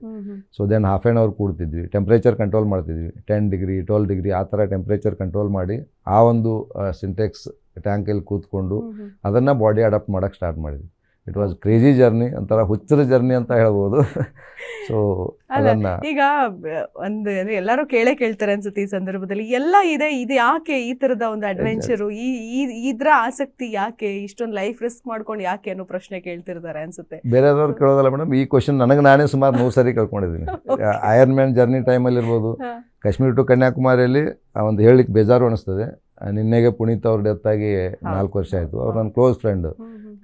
So then half an hour ಕೂಡ್ತಿದ್ವಿ. Temperature control ಮಾಡ್ತಿದ್ವಿ. ಟೆನ್ ಡಿಗ್ರಿ ಟ್ವೆಲ್ ಡಿಗ್ರಿ ಆ ಥರ ಟೆಂಪ್ರೇಚರ್ ಕಂಟ್ರೋಲ್ ಮಾಡಿ ಆ ಒಂದು ಸಿಂಟೆಕ್ಸ್ ಟ್ಯಾಂಕಲ್ಲಿ ಕೂತ್ಕೊಂಡು. ಅದನ್ನು ಬಾಡಿ ಅಡಾಪ್ಟ್ ಮಾಡೋಕ್ಕೆ ಸ್ಟಾರ್ಟ್ ಮಾಡಿದ್ವಿ. ಇಟ್ ವಾಸ್ ಕ್ರೇಜಿ ಜರ್ನಿ ಒಂಥರ ಹುಚ್ಚರ ಜರ್ನಿ ಅಂತ ಹೇಳ್ಬೋದು. ಸೊ ಅದನ್ನ ಈಗ ಒಂದು ಅಂದ್ರೆ ಎಲ್ಲರೂ ಕೇಳೇ ಕೇಳ್ತಾರೆ ಅನ್ಸುತ್ತೆ ಈ ಸಂದರ್ಭದಲ್ಲಿ. ಎಲ್ಲ ಇದೆ ಇದು ಯಾಕೆ ಈ ತರದ ಒಂದು ಅಡ್ವೆಂಚರು ಈ ಇದ್ರ ಆಸಕ್ತಿ ಯಾಕೆ? ಇಷ್ಟೊಂದು ಲೈಫ್ ರಿಸ್ಕ್ ಮಾಡ್ಕೊಂಡು ಯಾಕೆ ಅನ್ನೋ ಪ್ರಶ್ನೆ ಕೇಳ್ತಿರ್ತಾರೆ ಅನ್ಸುತ್ತೆ. ಬೇರೆಯವ್ರು ಕೇಳೋದಲ್ಲ ಮೇಡಮ್ ಈ ಕ್ವಶನ್ ನನಗೆ ನಾನೇ ಸುಮಾರು ನೂರು ಸರಿ ಕೇಳ್ಕೊಂಡಿದ್ದೀನಿ. ಐರನ್ ಮ್ಯಾನ್ ಜರ್ನಿ ಟೈಮಲ್ಲಿ ಇರ್ಬೋದು ಕಾಶ್ಮೀರ್ ಕಾಶ್ಮೀರ ಟು ಕನ್ಯಾಕುಮಾರಿಯಲ್ಲಿ ಆ ಒಂದು ಹೇಳಲಿಕ್ಕೆ ಬೇಜಾರು ಅನಿಸ್ತದೆ. ನಿನ್ನೆಗೆ ಪುನೀತ್ ಅವ್ರ ಡೆತ್ ಆಗಿ ನಾಲ್ಕು ವರ್ಷ ಆಯಿತು ಅವ್ರು ನನ್ನ close friend.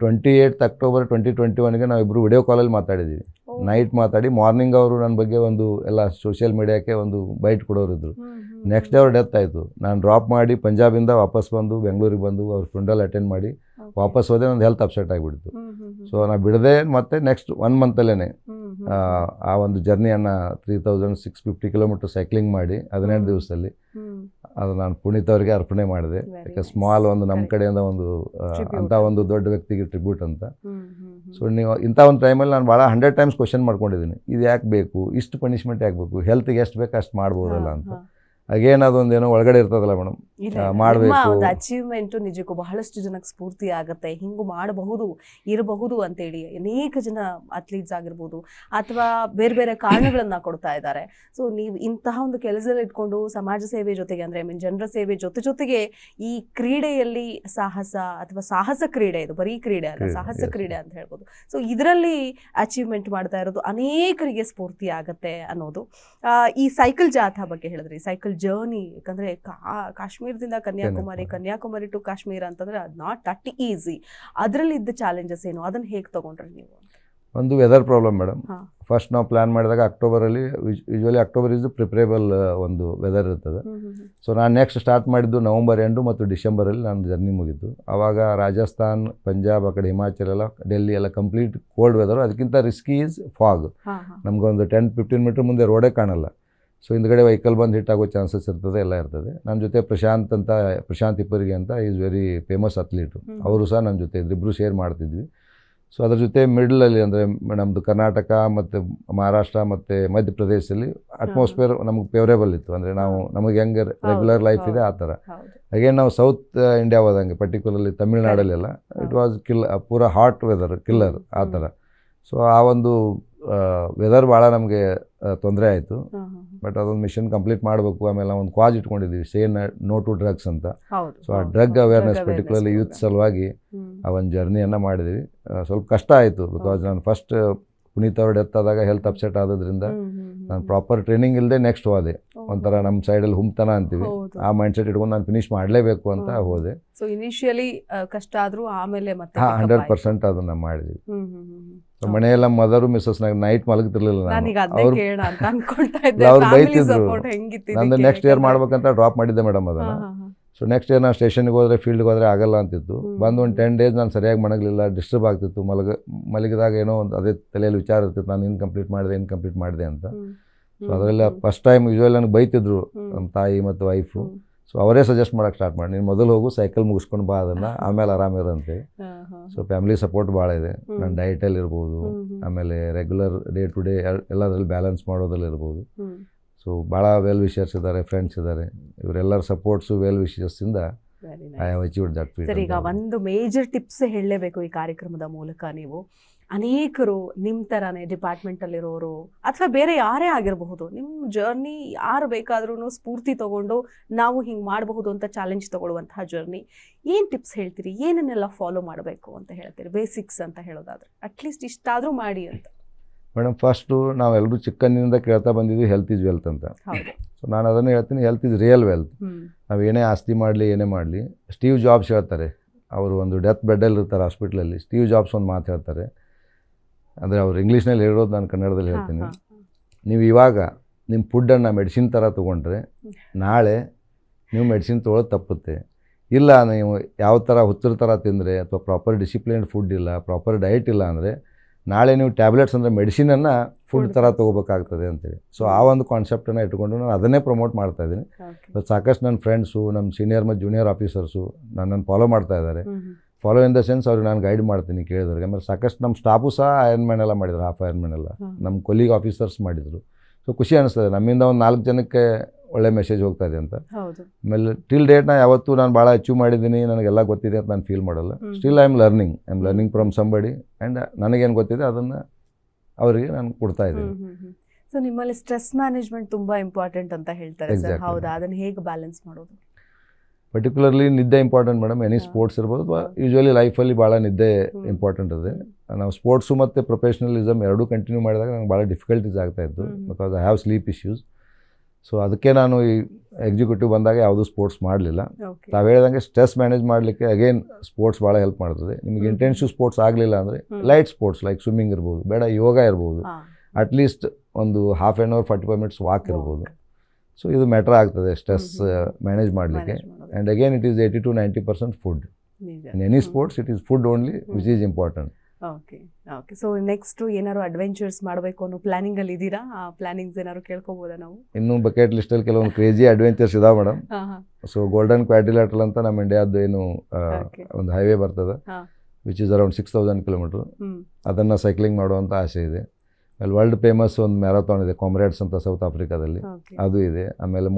Twenty eight October twenty twenty ಒನ್ಗೆ ನಾವು ಇಬ್ಬರು ವಿಡಿಯೋ ಕಾಲಲ್ಲಿ ಮಾತಾಡಿದ್ವಿ. ನೈಟ್ ಮಾತಾಡಿ ಮಾರ್ನಿಂಗ್ ಅವರು ನನ್ನ ಬಗ್ಗೆ ಒಂದು ಎಲ್ಲ ಸೋಷಿಯಲ್ ಮೀಡಿಯಾಕ್ಕೆ ಒಂದು ಬೈಟ್ ಕೊಡೋರಿದ್ರು. ನೆಕ್ಸ್ಟ್ ಡೇ ಅವ್ರ ಡೆತ್ ಆಯಿತು ನಾನು ಡ್ರಾಪ್ ಮಾಡಿ ಪಂಜಾಬಿಂದ ವಾಪಸ್ ಬಂದು ಬೆಂಗಳೂರಿಗೆ ಬಂದು ಅವ್ರ ಫ್ರೆಂಡಲ್ಲಿ ಅಟೆಂಡ್ ಮಾಡಿ ವಾಪಸ್ ಹೋದೆ ಒಂದು ಹೆಲ್ತ್ ಅಪ್ಸೆಟ್ ಆಗಿಬಿಡ್ತು. ಸೊ ನಾನು ಬಿಡದೆ ಮತ್ತೆ ನೆಕ್ಸ್ಟ್ ಒನ್ ಮಂತಲ್ಲೇ. ಆ ಒಂದು ಜರ್ನಿಯನ್ನು three thousand six fifty kilometre cycling ಮಾಡಿ ಹದಿನೆಂಟು ದಿವಸದಲ್ಲಿ. ಅದು ನಾನು ಪುನೀತ್ ಅವರಿಗೆ ಅರ್ಪಣೆ ಮಾಡಿದೆ. ಯಾಕೆ ಸ್ಮಾಲ್ ಒಂದು ನಮ್ಮ ಕಡೆಯಿಂದ ಒಂದು ಅಂತ ಅಂಥ ಒಂದು ದೊಡ್ಡ ವ್ಯಕ್ತಿಗೆ ಟ್ರಿಬ್ಯೂಟ್ ಅಂತ. ಸೊ ನೀವು ಇಂಥ ಒಂದು ಟೈಮಲ್ಲಿ ನಾನು ಭಾಳ ಹಂಡ್ರೆಡ್ ಟೈಮ್ಸ್ ಕ್ವಶನ್ ಮಾಡ್ಕೊಂಡಿದ್ದೀನಿ. ಇದು ಯಾಕೆ ಬೇಕು? ಇಷ್ಟು ಪನಿಷ್ಮೆಂಟ್ ಯಾಕೆ ಬೇಕು? ಹೆಲ್ತ್ಗೆ ಎಷ್ಟು ಬೇಕು ಅಷ್ಟು ಮಾಡ್ಬೋದಲ್ಲ ಅಂತ. ಅಗೇನ್ ಅದೊಂದು ಏನೋ ಒಳಗಡೆ ಇರ್ತದಲ್ಲ ಮೇಡಮ್. ಮಾಡ್ಬೇಕು. ಒಂದು ಅಚೀವ್ಮೆಂಟ್ ನಿಜಕ್ಕೂ ಬಹಳಷ್ಟು ಜನಕ್ಕೆ ಸ್ಫೂರ್ತಿ ಆಗುತ್ತೆ. ಹಿಂಗು ಮಾಡಬಹುದು ಇರಬಹುದು ಅಂತೇಳಿ ಅನೇಕ ಜನ ಅಥ್ಲೀಟ್ಸ್ ಆಗಿರ್ಬೋದು ಅಥವಾ ಬೇರೆ ಬೇರೆ ಕಾರಣಗಳನ್ನ ಕೊಡ್ತಾ ಇದ್ದಾರೆ. ಸೊ ನೀವು ಇಂತಹ ಒಂದು ಕೆಲಸದಲ್ಲಿ ಇಟ್ಕೊಂಡು ಸಮಾಜ ಸೇವೆ ಜೊತೆಗೆ ಅಂದ್ರೆ ಐ ಮೀನ್ ಜನರ ಸೇವೆ ಜೊತೆ ಜೊತೆಗೆ ಈ ಕ್ರೀಡೆಯಲ್ಲಿ ಸಾಹಸ ಅಥವಾ ಸಾಹಸ ಕ್ರೀಡೆ ಇದು ಬರೀ ಕ್ರೀಡೆ ಅಲ್ಲ ಸಾಹಸ ಕ್ರೀಡೆ ಅಂತ ಹೇಳ್ಬೋದು. ಸೊ ಇದರಲ್ಲಿ ಅಚೀವ್ಮೆಂಟ್ ಮಾಡ್ತಾ ಇರೋದು ಅನೇಕರಿಗೆ ಸ್ಫೂರ್ತಿ ಆಗತ್ತೆ ಅನ್ನೋದು. ಈ ಸೈಕಲ್ ಜಾಥಾ ಬಗ್ಗೆ ಹೇಳಿದ್ರಿ ಸೈಕಲ್ ಜರ್ನಿ ಯಾಕಂದ್ರೆ ಕಾ- ಕಾಶ್ಮೀರದಿಂದ ಕನ್ಯಾಕುಮಾರಿ ಕನ್ಯಾಕುಮಾರಿ. ಟು ಕಾಶ್ಮೀರ ಅಂತಂದ್ರೆ ಅದು ನಾಟ್ ದಟ್ ಈಸಿ ಅದರಲ್ಲಿ ಇದ್ದ ಚಾಲೆಂಜಸ್ ಏನು? ಅದನ್ನ ಹೇಗೆ ತಗೊಂಡ್ರಿ ನೀವು? ಒಂದು ವೆದರ್ ಪ್ರಾಬ್ಲಮ್ ಮೇಡಮ್ ಫಸ್ಟ್ ನಾವು ಪ್ಲ್ಯಾನ್ ಮಾಡಿದಾಗ ಅಕ್ಟೋಬರಲ್ಲಿ ಯೂಶ್ವಲಿ ಅಕ್ಟೋಬರ್ ಇಸ್ ಪ್ರಿಪ್ರೇಬಲ್ ಒಂದು ವೆದರ್ ಇರ್ತದೆ. ಸೊ ನಾನು ನೆಕ್ಸ್ಟ್ ಸ್ಟಾರ್ಟ್ ಮಾಡಿದ್ದು ನವಂಬರ್ ಎಂಡು ಮತ್ತು ಡಿಸೆಂಬರಲ್ಲಿ ನಾನು ಜರ್ನಿ ಮುಗಿದ್ದು. ಆವಾಗ ರಾಜಸ್ಥಾನ್ ಪಂಜಾಬ್ ಆ ಕಡೆ ಹಿಮಾಚಲ್ ಎಲ್ಲ ಡೆಲ್ಲಿ ಎಲ್ಲ ಕಂಪ್ಲೀಟ್ ಕೋಲ್ಡ್ ವೆದರು ಅದಕ್ಕಿಂತ ರಿಸ್ಕಿ ಈಸ್ ಫಾಗ್ ನಮಗೊಂದು ಟೆನ್ ಫಿಫ್ಟೀನ್ ಮೀಟರ್ ಮುಂದೆ ರೋಡೇ ಕಾಣಲ್ಲ. ಸೊ ಹಿಂದ್ಗಡೆ ವೆಹಿಕಲ್ ಬಂದು ಹಿಟ್ ಆಗೋ ಚಾನ್ಸಸ್ ಇರ್ತದೆ ಎಲ್ಲ ಇರ್ತದೆ. ನನ್ನ ಜೊತೆ ಪ್ರಶಾಂತ್ ಅಂತ ಪ್ರಶಾಂತ್ ಇಪ್ಪರಿಗೆ ಅಂತ ಈಸ್ ವೆರಿ ಫೇಮಸ್ ಅಥ್ಲೀಟು ಅವರು ಸಹ ನನ್ನ ಜೊತೆ ಇದ್ರು ಇಬ್ಬರು ಶೇರ್ ಮಾಡ್ತಿದ್ವಿ. ಸೊ ಅದ್ರ ಜೊತೆ ಮಿಡ್ಲಲ್ಲಿ ಅಂದರೆ ನಮ್ಮದು ಕರ್ನಾಟಕ ಮತ್ತು ಮಹಾರಾಷ್ಟ್ರ ಮತ್ತು ಮಧ್ಯಪ್ರದೇಶದಲ್ಲಿ ಅಟ್ಮಾಸ್ಫಿಯರ್ ನಮಗೆ ಫೇವರೇಬಲ್ ಇತ್ತು. ಅಂದರೆ ನಾವು ನಮಗೆ ಹೆಂಗೆ ರೆಗ್ಯುಲರ್ ಲೈಫ್ ಇದೆ ಆ ಥರ. ಅಗೇನ್ ನಾವು ಸೌತ್ ಇಂಡಿಯಾ ಹೋದಂಗೆ ಪರ್ಟಿಕ್ಯುಲರ್ಲಿ ತಮಿಳ್ನಾಡಲ್ಲೆಲ್ಲ ಇಟ್ ವಾಸ್ ಕಿಲ್ ಪೂರ ಹಾಟ್ ವೆದರ್ ಕಿಲ್ಲರ್ ಆ. ಥರ. ಸೊ ಆ ಒಂದು ವೆದರ್ ಭಾಳ ನಮಗೆ ತೊಂದರೆ ಆಯಿತು. ಬಟ್ ಅದೊಂದು ಮಿಷನ್ ಕಂಪ್ಲೀಟ್ ಮಾಡಬೇಕು. ಆಮೇಲೆ ಒಂದು ಕ್ವಾಜ್ ಇಟ್ಕೊಂಡಿದ್ದೀವಿ. ಸೇ ನೋ ಟು ಡ್ರಗ್ಸ್ ಅಂತ. ಸೊ ಆ ಡ್ರಗ್. ಅವೇರ್ನೆಸ್ ಪರ್ಟಿಕ್ಯುಲರ್ಲಿ ಯೂತ್ ಸಲುವಾಗಿ ಆ ಒಂದು ಜರ್ನಿಯನ್ನು ಮಾಡಿದ್ವಿ ಸ್ವಲ್ಪ ಕಷ್ಟ ಆಯಿತು ಬಿಕಾಸ್ ನಾನು ಫಸ್ಟ್ ಪುನೀತ್ ಅವ್ರ ಡೆತ್ ಆದಾಗ ಹೆಲ್ತ್ ಅಪ್ಸೆಟ್ ಆಗೋದ್ರಿಂದ ಹ್ಮ್, ನಾನು ಪ್ರಾಪರ್ ಟ್ರೈನಿಂಗ್ ಇಲ್ಲದೆ ನೆಕ್ಸ್ಟ್ ಹೋದೆ. ಒಂಥರ ನಮ್ಮ ಸೈಡಲ್ಲಿ ಹುಮ್ತನ ಅಂತೀವಿ. ಆ ಮೈಂಡ್ ಸೆಟ್ ಇಟ್ಕೊಂಡು ನಾನು ಫಿನಿಶ್ ಮಾಡಲೇಬೇಕು ಅಂತ ಹೋದೆ. ಸೊ ಇನಿಷಿಯಲಿ ಕಷ್ಟ ಆದರೂ ಆಮೇಲೆ ಮತ್ತೆ ಹಾಂ ಹಂಡ್ರೆಡ್. ಪರ್ಸೆಂಟ್ ಅದನ್ನು ಮಾಡಿದ್ವಿ. ಮನೆಯೆಲ್ಲ ಮದರು ಮಿಸ್ಸಸ್ನಾಗ ನೈಟ್ ಮಲಗ್ತಿರ್ಲಿಲ್ಲ ನಾನು. ಅವ್ರು ಬೈತಿದ್ರು. ನಂದು ನೆಕ್ಸ್ಟ್ ಇಯರ್ ಮಾಡ್ಬೇಕಂತ ಡ್ರಾಪ್ ಮಾಡಿದ್ದೆ ಮೇಡಮ್ ಅದನ್ನ. ಸೊ ನೆಕ್ಸ್ಟ್ ಡೇ ನಾನು ಸ್ಟೇಷನ್ಗೆ ಹೋದರೆ ಫೀಲ್ಡ್ಗೆ ಹೋದರೆ ಆಗಲ್ಲ ಅಂತಿತ್ತು. ಬಂದು ಒಂದು ಟೆನ್ ಡೇಸ್ ನಾನು ಸರಿಯಾಗಿ ಮಣಗಲಿಲ್ಲ ಡಿಸ್ಟರ್ಬ್ ಆಗ್ತಿತ್ತು ಮಲಗ ಮಲಗಿದಾಗ ಏನೋ ಒಂದು ಅದೇ ತಲೆಯಲ್ಲಿ ವಿಚಾರ ಇರ್ತಿತ್ತು ನಾನು ಇನ್ಕಂಪ್ಲೀಟ್ ಮಾಡಿದೆ ಇನ್ನು ಕಂಪ್ಲೀಟ್ ಮಾಡಿದೆ ಅಂತ. ಸೊ ಅದರಲ್ಲಿ ಫಸ್ಟ್ ಟೈಮ್ ಯೂಶ್ವಲ್ ನನಗೆ ಬೈತಿದ್ರು. ನಮ್ಮ ತಾಯಿ ಮತ್ತು ವೈಫು. ಸೊ ಅವರೇ ಸಜೆಸ್ಟ್ ಮಾಡೋಕ್ಕೆ ಸ್ಟಾರ್ಟ್ ಮಾಡಿ ನೀನು ಮೊದಲು ಹೋಗು ಸೈಕಲ್ ಮುಗಿಸ್ಕೊಂಡು ಬಾ ಅದನ್ನು ಆಮೇಲೆ ಆರಾಮಿರಂತೆ ಸೊ ಫ್ಯಾಮಿಲಿ ಸಪೋರ್ಟ್ ಭಾಳ ಇದೆ. ನನ್ನ ಡಯಟಲ್ಲಿ ಇರ್ಬೋದು ಆಮೇಲೆ ರೆಗ್ಯುಲರ್ ಡೇ ಟು ಡೇ ಎಲ್ಲದರಲ್ಲಿ ಬ್ಯಾಲೆನ್ಸ್ ಮಾಡೋದ್ರಲ್ಲಿ ಇರ್ಬೋದು. ಸೊ ಭಾಳ ವೆಲ್ ವಿಷರ್ಸ್ ಇದ್ದಾರೆ ಫ್ರೆಂಡ್ಸ್ ಇದ್ದಾರೆ ಇವರೆಲ್ಲರ supports well ವಿಷರ್ಸಿಂದ very I have achieved that sir ಈಗ ಒಂದು ಮೇಜರ್ ಟಿಪ್ಸ್ ಹೇಳಲೇಬೇಕು ಈ ಕಾರ್ಯಕ್ರಮದ ಮೂಲಕ ನೀವು. ಅನೇಕರು ನಿಮ್ಮ ಥರನೇ ಡಿಪಾರ್ಟ್ಮೆಂಟಲ್ಲಿರೋರು ಅಥವಾ ಬೇರೆ ಯಾರೇ ಆಗಿರಬಹುದು ನಿಮ್ಮ ಜರ್ನಿ ಯಾರು ಬೇಕಾದ್ರೂ ಸ್ಫೂರ್ತಿ ತಗೊಂಡು ನಾವು ಹಿಂಗೆ ಮಾಡಬಹುದು ಅಂತ ಚಾಲೆಂಜ್ ತಗೊಳ್ಳುವಂತಹ ಜರ್ನಿ ಏನು ಟಿಪ್ಸ್ ಹೇಳ್ತೀರಿ? ಏನನ್ನೆಲ್ಲ ಫಾಲೋ ಮಾಡಬೇಕು ಅಂತ ಹೇಳ್ತೀರಿ? ಬೇಸಿಕ್ಸ್ ಅಂತ ಹೇಳೋದಾದ್ರೆ. ಅಟ್ಲೀಸ್ಟ್ ಇಷ್ಟಾದರೂ ಮಾಡಿ ಅಂತ. ಮೇಡಮ್ ಫಸ್ಟು ನಾವೆಲ್ಲರೂ ಚಿಕ್ಕಂದಿನಿಂದ ಕೇಳ್ತಾ ಬಂದಿದ್ವಿ ಹೆಲ್ತ್ ಇಸ್ ವೆಲ್ತ್ ಅಂತ. ಸೊ ನಾನು ಅದನ್ನು ಹೇಳ್ತೀನಿ ಹೆಲ್ತ್ ಇಸ್ ರಿಯಲ್ ವೆಲ್ತ್ ನಾವು ಏನೇ ಆಸ್ತಿ ಮಾಡಲಿ ಏನೇ ಮಾಡಲಿ ಸ್ಟೀವ್ ಜಾಬ್ಸ್ ಹೇಳ್ತಾರೆ. ಅವರು ಒಂದು ಡೆತ್ ಬೆಡ್ಡಲ್ಲಿ ಇರ್ತಾರೆ ಹಾಸ್ಪಿಟ್ಲಲ್ಲಿ ಸ್ಟೀವ್ ಜಾಬ್ಸ್ ಒಂದು ಮಾತು ಹೇಳ್ತಾರೆ. ಅಂದರೆ ಅವ್ರು ಇಂಗ್ಲೀಷ್ನಲ್ಲಿ ಹೇಳೋದು ನಾನು ಕನ್ನಡದಲ್ಲಿ ಹೇಳ್ತೀನಿ. ನೀವು ಇವಾಗ ನಿಮ್ಮ ಫುಡ್ಡನ್ನು ಮೆಡಿಸಿನ್ ಥರ ತೊಗೊಂಡ್ರೆ ನಾಳೆ ನೀವು ಮೆಡಿಸಿನ್ ತೊಗೊಳ್ಳೋದು ತಪ್ಪುತ್ತೆ. ಇಲ್ಲ ನೀವು ಯಾವ ಥರ ಹುಚ್ಚರ ಥರ ತಿಂದರೆ ಅಥವಾ ಪ್ರಾಪರ್ ಡಿಸಿಪ್ಲಿನ್ಡ್ ಫುಡ್ ಇಲ್ಲ ಪ್ರಾಪರ್ ಡಯಟ್ ಇಲ್ಲ ಅಂದರೆ ನಾಳೆ ನೀವು ಟ್ಯಾಬ್ಲೆಟ್ಸ್ ಅಂದರೆ ಮೆಡಿಸಿನನ್ನು ಫುಡ್. ಥರ ತೊಗೋಬೇಕಾಗ್ತದೆ ಅಂತೇಳಿ ಸೊ ಆ ಒಂದು ಕಾನ್ಸೆಪ್ಟನ್ನು ಇಟ್ಕೊಂಡು ನಾನು ಅದನ್ನೇ ಪ್ರಮೋಟ್ ಮಾಡ್ತಾ ಇದ್ದೀನಿ. ಸಾಕಷ್ಟು ನನ್ನ ಫ್ರೆಂಡ್ಸು ನಮ್ಮ ಸೀನಿಯರ್ ಮತ್ತು ಜೂನಿಯರ್ ಆಫೀಸರ್ಸು ನನ್ನನ್ನು ಫಾಲೋ ಮಾಡ್ತಾ ಇದ್ದಾರೆ. ಫಾಲೋ ಇನ್ ದ ಸೆನ್ಸ್ ಅವ್ರಿಗೆ ನಾನು ಗೈಡ್ ಮಾಡ್ತೀನಿ ಕೇಳಿದವ್ರಿಗೆ ಆಮೇಲೆ ಸಾಕಷ್ಟು ನಮ್ಮ ಸ್ಟಾಫು ಸಹ ಐರನ್ಮ್ಯಾನ್ ಎಲ್ಲ ಮಾಡಿದ್ರು ಹಾಫ್ ಐರನ್ಮ್ಯಾನ್ ಎಲ್ಲ. ನಮ್ಮ ಕೊಲೀಗ್ ಆಫೀಸರ್ಸ್ ಮಾಡಿದರು ಸೊ ಖುಷಿ ಅನಿಸ್ತದೆ ನಮ್ಮಿಂದ ಒಂದು ನಾಲ್ಕು ಜನಕ್ಕೆ ಒಳ್ಳೆ ಮೆಸೇಜ್ ಹೋಗ್ತಾ ಇದೆ ಅಂತ. ಆಮೇಲೆ ಟಿಲ್ ಡೇಟ್ ನಾ ಯಾವತ್ತೂ ನಾನು ಭಾಳ ಅಚೀವ್ ಮಾಡಿದ್ದೀನಿ ನನಗೆಲ್ಲ ಗೊತ್ತಿದೆ ಅಂತ ನಾನು ಫೀಲ್ ಮಾಡಲ್ಲ. Still I am learning I am learning from somebody and ನನಗೇನು ಗೊತ್ತಿದೆ ಅದನ್ನು ಅವರಿಗೆ ನಾನು ಕೊಡ್ತಾ ಇದ್ದೀನಿ. ಸೊ ನಿಮ್ಮಲ್ಲಿ ಸ್ಟ್ರೆಸ್ ಮ್ಯಾನೇಜ್ಮೆಂಟ್ ತುಂಬ ಇಂಪಾರ್ಟೆಂಟ್ ಅಂತ ಹೇಳ್ತಾರೆ ಸರ್. ಹೌದಾ? ಅದನ್ನು ಹೇಗೆ ಬ್ಯಾಲೆನ್ಸ್ ಮಾಡೋದು? ಪರ್ಟಿಕ್ಯುಲರ್ಲಿ ನಿದ್ದೆ ಇಂಪಾರ್ಟೆಂಟ್ ಮೇಡಮ್ ಎನಿ. ಸ್ಪೋರ್ಟ್ಸ್ ಇರ್ಬೋದು ಯೂಶ್ವಲಿ ಲೈಫಲ್ಲಿ ಭಾಳ ನಿದ್ದೆ ಇಂಪಾರ್ಟೆಂಟ್ ಇದೆ ನಾವು ಸ್ಪೋರ್ಟ್ಸು ಮತ್ತು ಪ್ರೊಫೆಷ್ನಲಿಸಮ್ ಎರಡೂ ಕಂಟಿನ್ಯೂ ಮಾಡಿದಾಗ ನಂಗೆ ಭಾಳ ಡಿಫಿಕಲ್ಟೀಸ್ ಆಗ್ತಾಯಿತ್ತು. Because I have sleep issues so ಅದಕ್ಕೆ ನಾನು ಈ ಎಕ್ಸಿಕ್ಯೂಟಿವ್ ಬಂದಾಗ ಯಾವುದೂ ಸ್ಪೋರ್ಟ್ಸ್ ಮಾಡಲಿಲ್ಲ. ತಾವು ಹೇಳಿದಂಗೆ ಸ್ಟ್ರೆಸ್ ಮ್ಯಾನೇಜ್ ಮಾಡಲಿಕ್ಕೆ ಅಗೇನ್ ಸ್ಪೋರ್ಟ್ಸ್ ಭಾಳ ಹೆಲ್ಪ್ ಮಾಡ್ತದೆ. ನಿಮಗೆ. ಇಂಟೆನ್ಸಿವ್ ಸ್ಪೋರ್ಟ್ಸ್ ಆಗಲಿಲ್ಲ ಅಂದರೆ ಲೈಟ್ ಸ್ಪೋರ್ಟ್ಸ್ ಲೈಕ್ ಸ್ವಿಮ್ಮಿಂಗ್ ಇರ್ಬೋದು ಬೇಡ ಯೋಗ ಇರ್ಬೋದು ಅಟ್ಲೀಸ್ಟ್ ಒಂದು half an hour forty five minutes walk ಇರ್ಬೋದು. ಸೊ ಇದು ಮ್ಯಾಟ್ರ್ ಆಗ್ತದೆ ಸ್ಟ್ರೆಸ್ ಮ್ಯಾನೇಜ್ ಮಾಡಲಿಕ್ಕೆ. And again it is eighty to ninety percent food in any sports it is food only which is important okay okay so next ಏನಾದ್ರು ಅಡ್ವೆಂಚರ್ಸ್ ಮಾಡಬೇಕು ಅನ್ನೋ ಪ್ಲಾನಿಂಗ್ ಅಲ್ಲಿ ಇದ್ದೀರಾ? ಆ ಪ್ಲಾನಿಂಗ್ಸ್ ಏನಾದ್ರು ಕೇಳ್ಕೊಬೋದಾ ನಾವು? ಇನ್ನೂ ಬಕೆಟ್ ಲಿಸ್ಟಲ್ಲಿ ಕೆಲವೊಂದು ಕ್ರೇಜಿ ಅಡ್ವೆಂಚರ್ಸ್ ಇದಾವೆ ಮೇಡಮ್ ಸೊ ಗೋಲ್ಡನ್ ಕ್ವಾಡ್ರಿಲ್ಯಾಟ್ರಲ್ ಅಂತ ನಮ್ಮ ಇಂಡಿಯಾದ್ದು ಏನು ಒಂದು ಹೈವೇ ಬರ್ತದೆ. Which is around six thousand kilometre ಅದನ್ನ ಸೈಕ್ಲಿಂಗ್ ಮಾಡುವಂತ ಆಸೆ ಇದೆ. ಆಮೇಲೆ ವರ್ಲ್ಡ್ ಫೇಮಸ್ ಒಂದು ಮ್ಯಾರಥಾನ್ ಇದೆ ಕಾಮ್ರೇಡ್ಸ್ ಅಂತ ಸೌತ್ ಆಫ್ರಿಕಾದಲ್ಲಿ ಅದು ಇದೆ. ಆಮೇಲೆ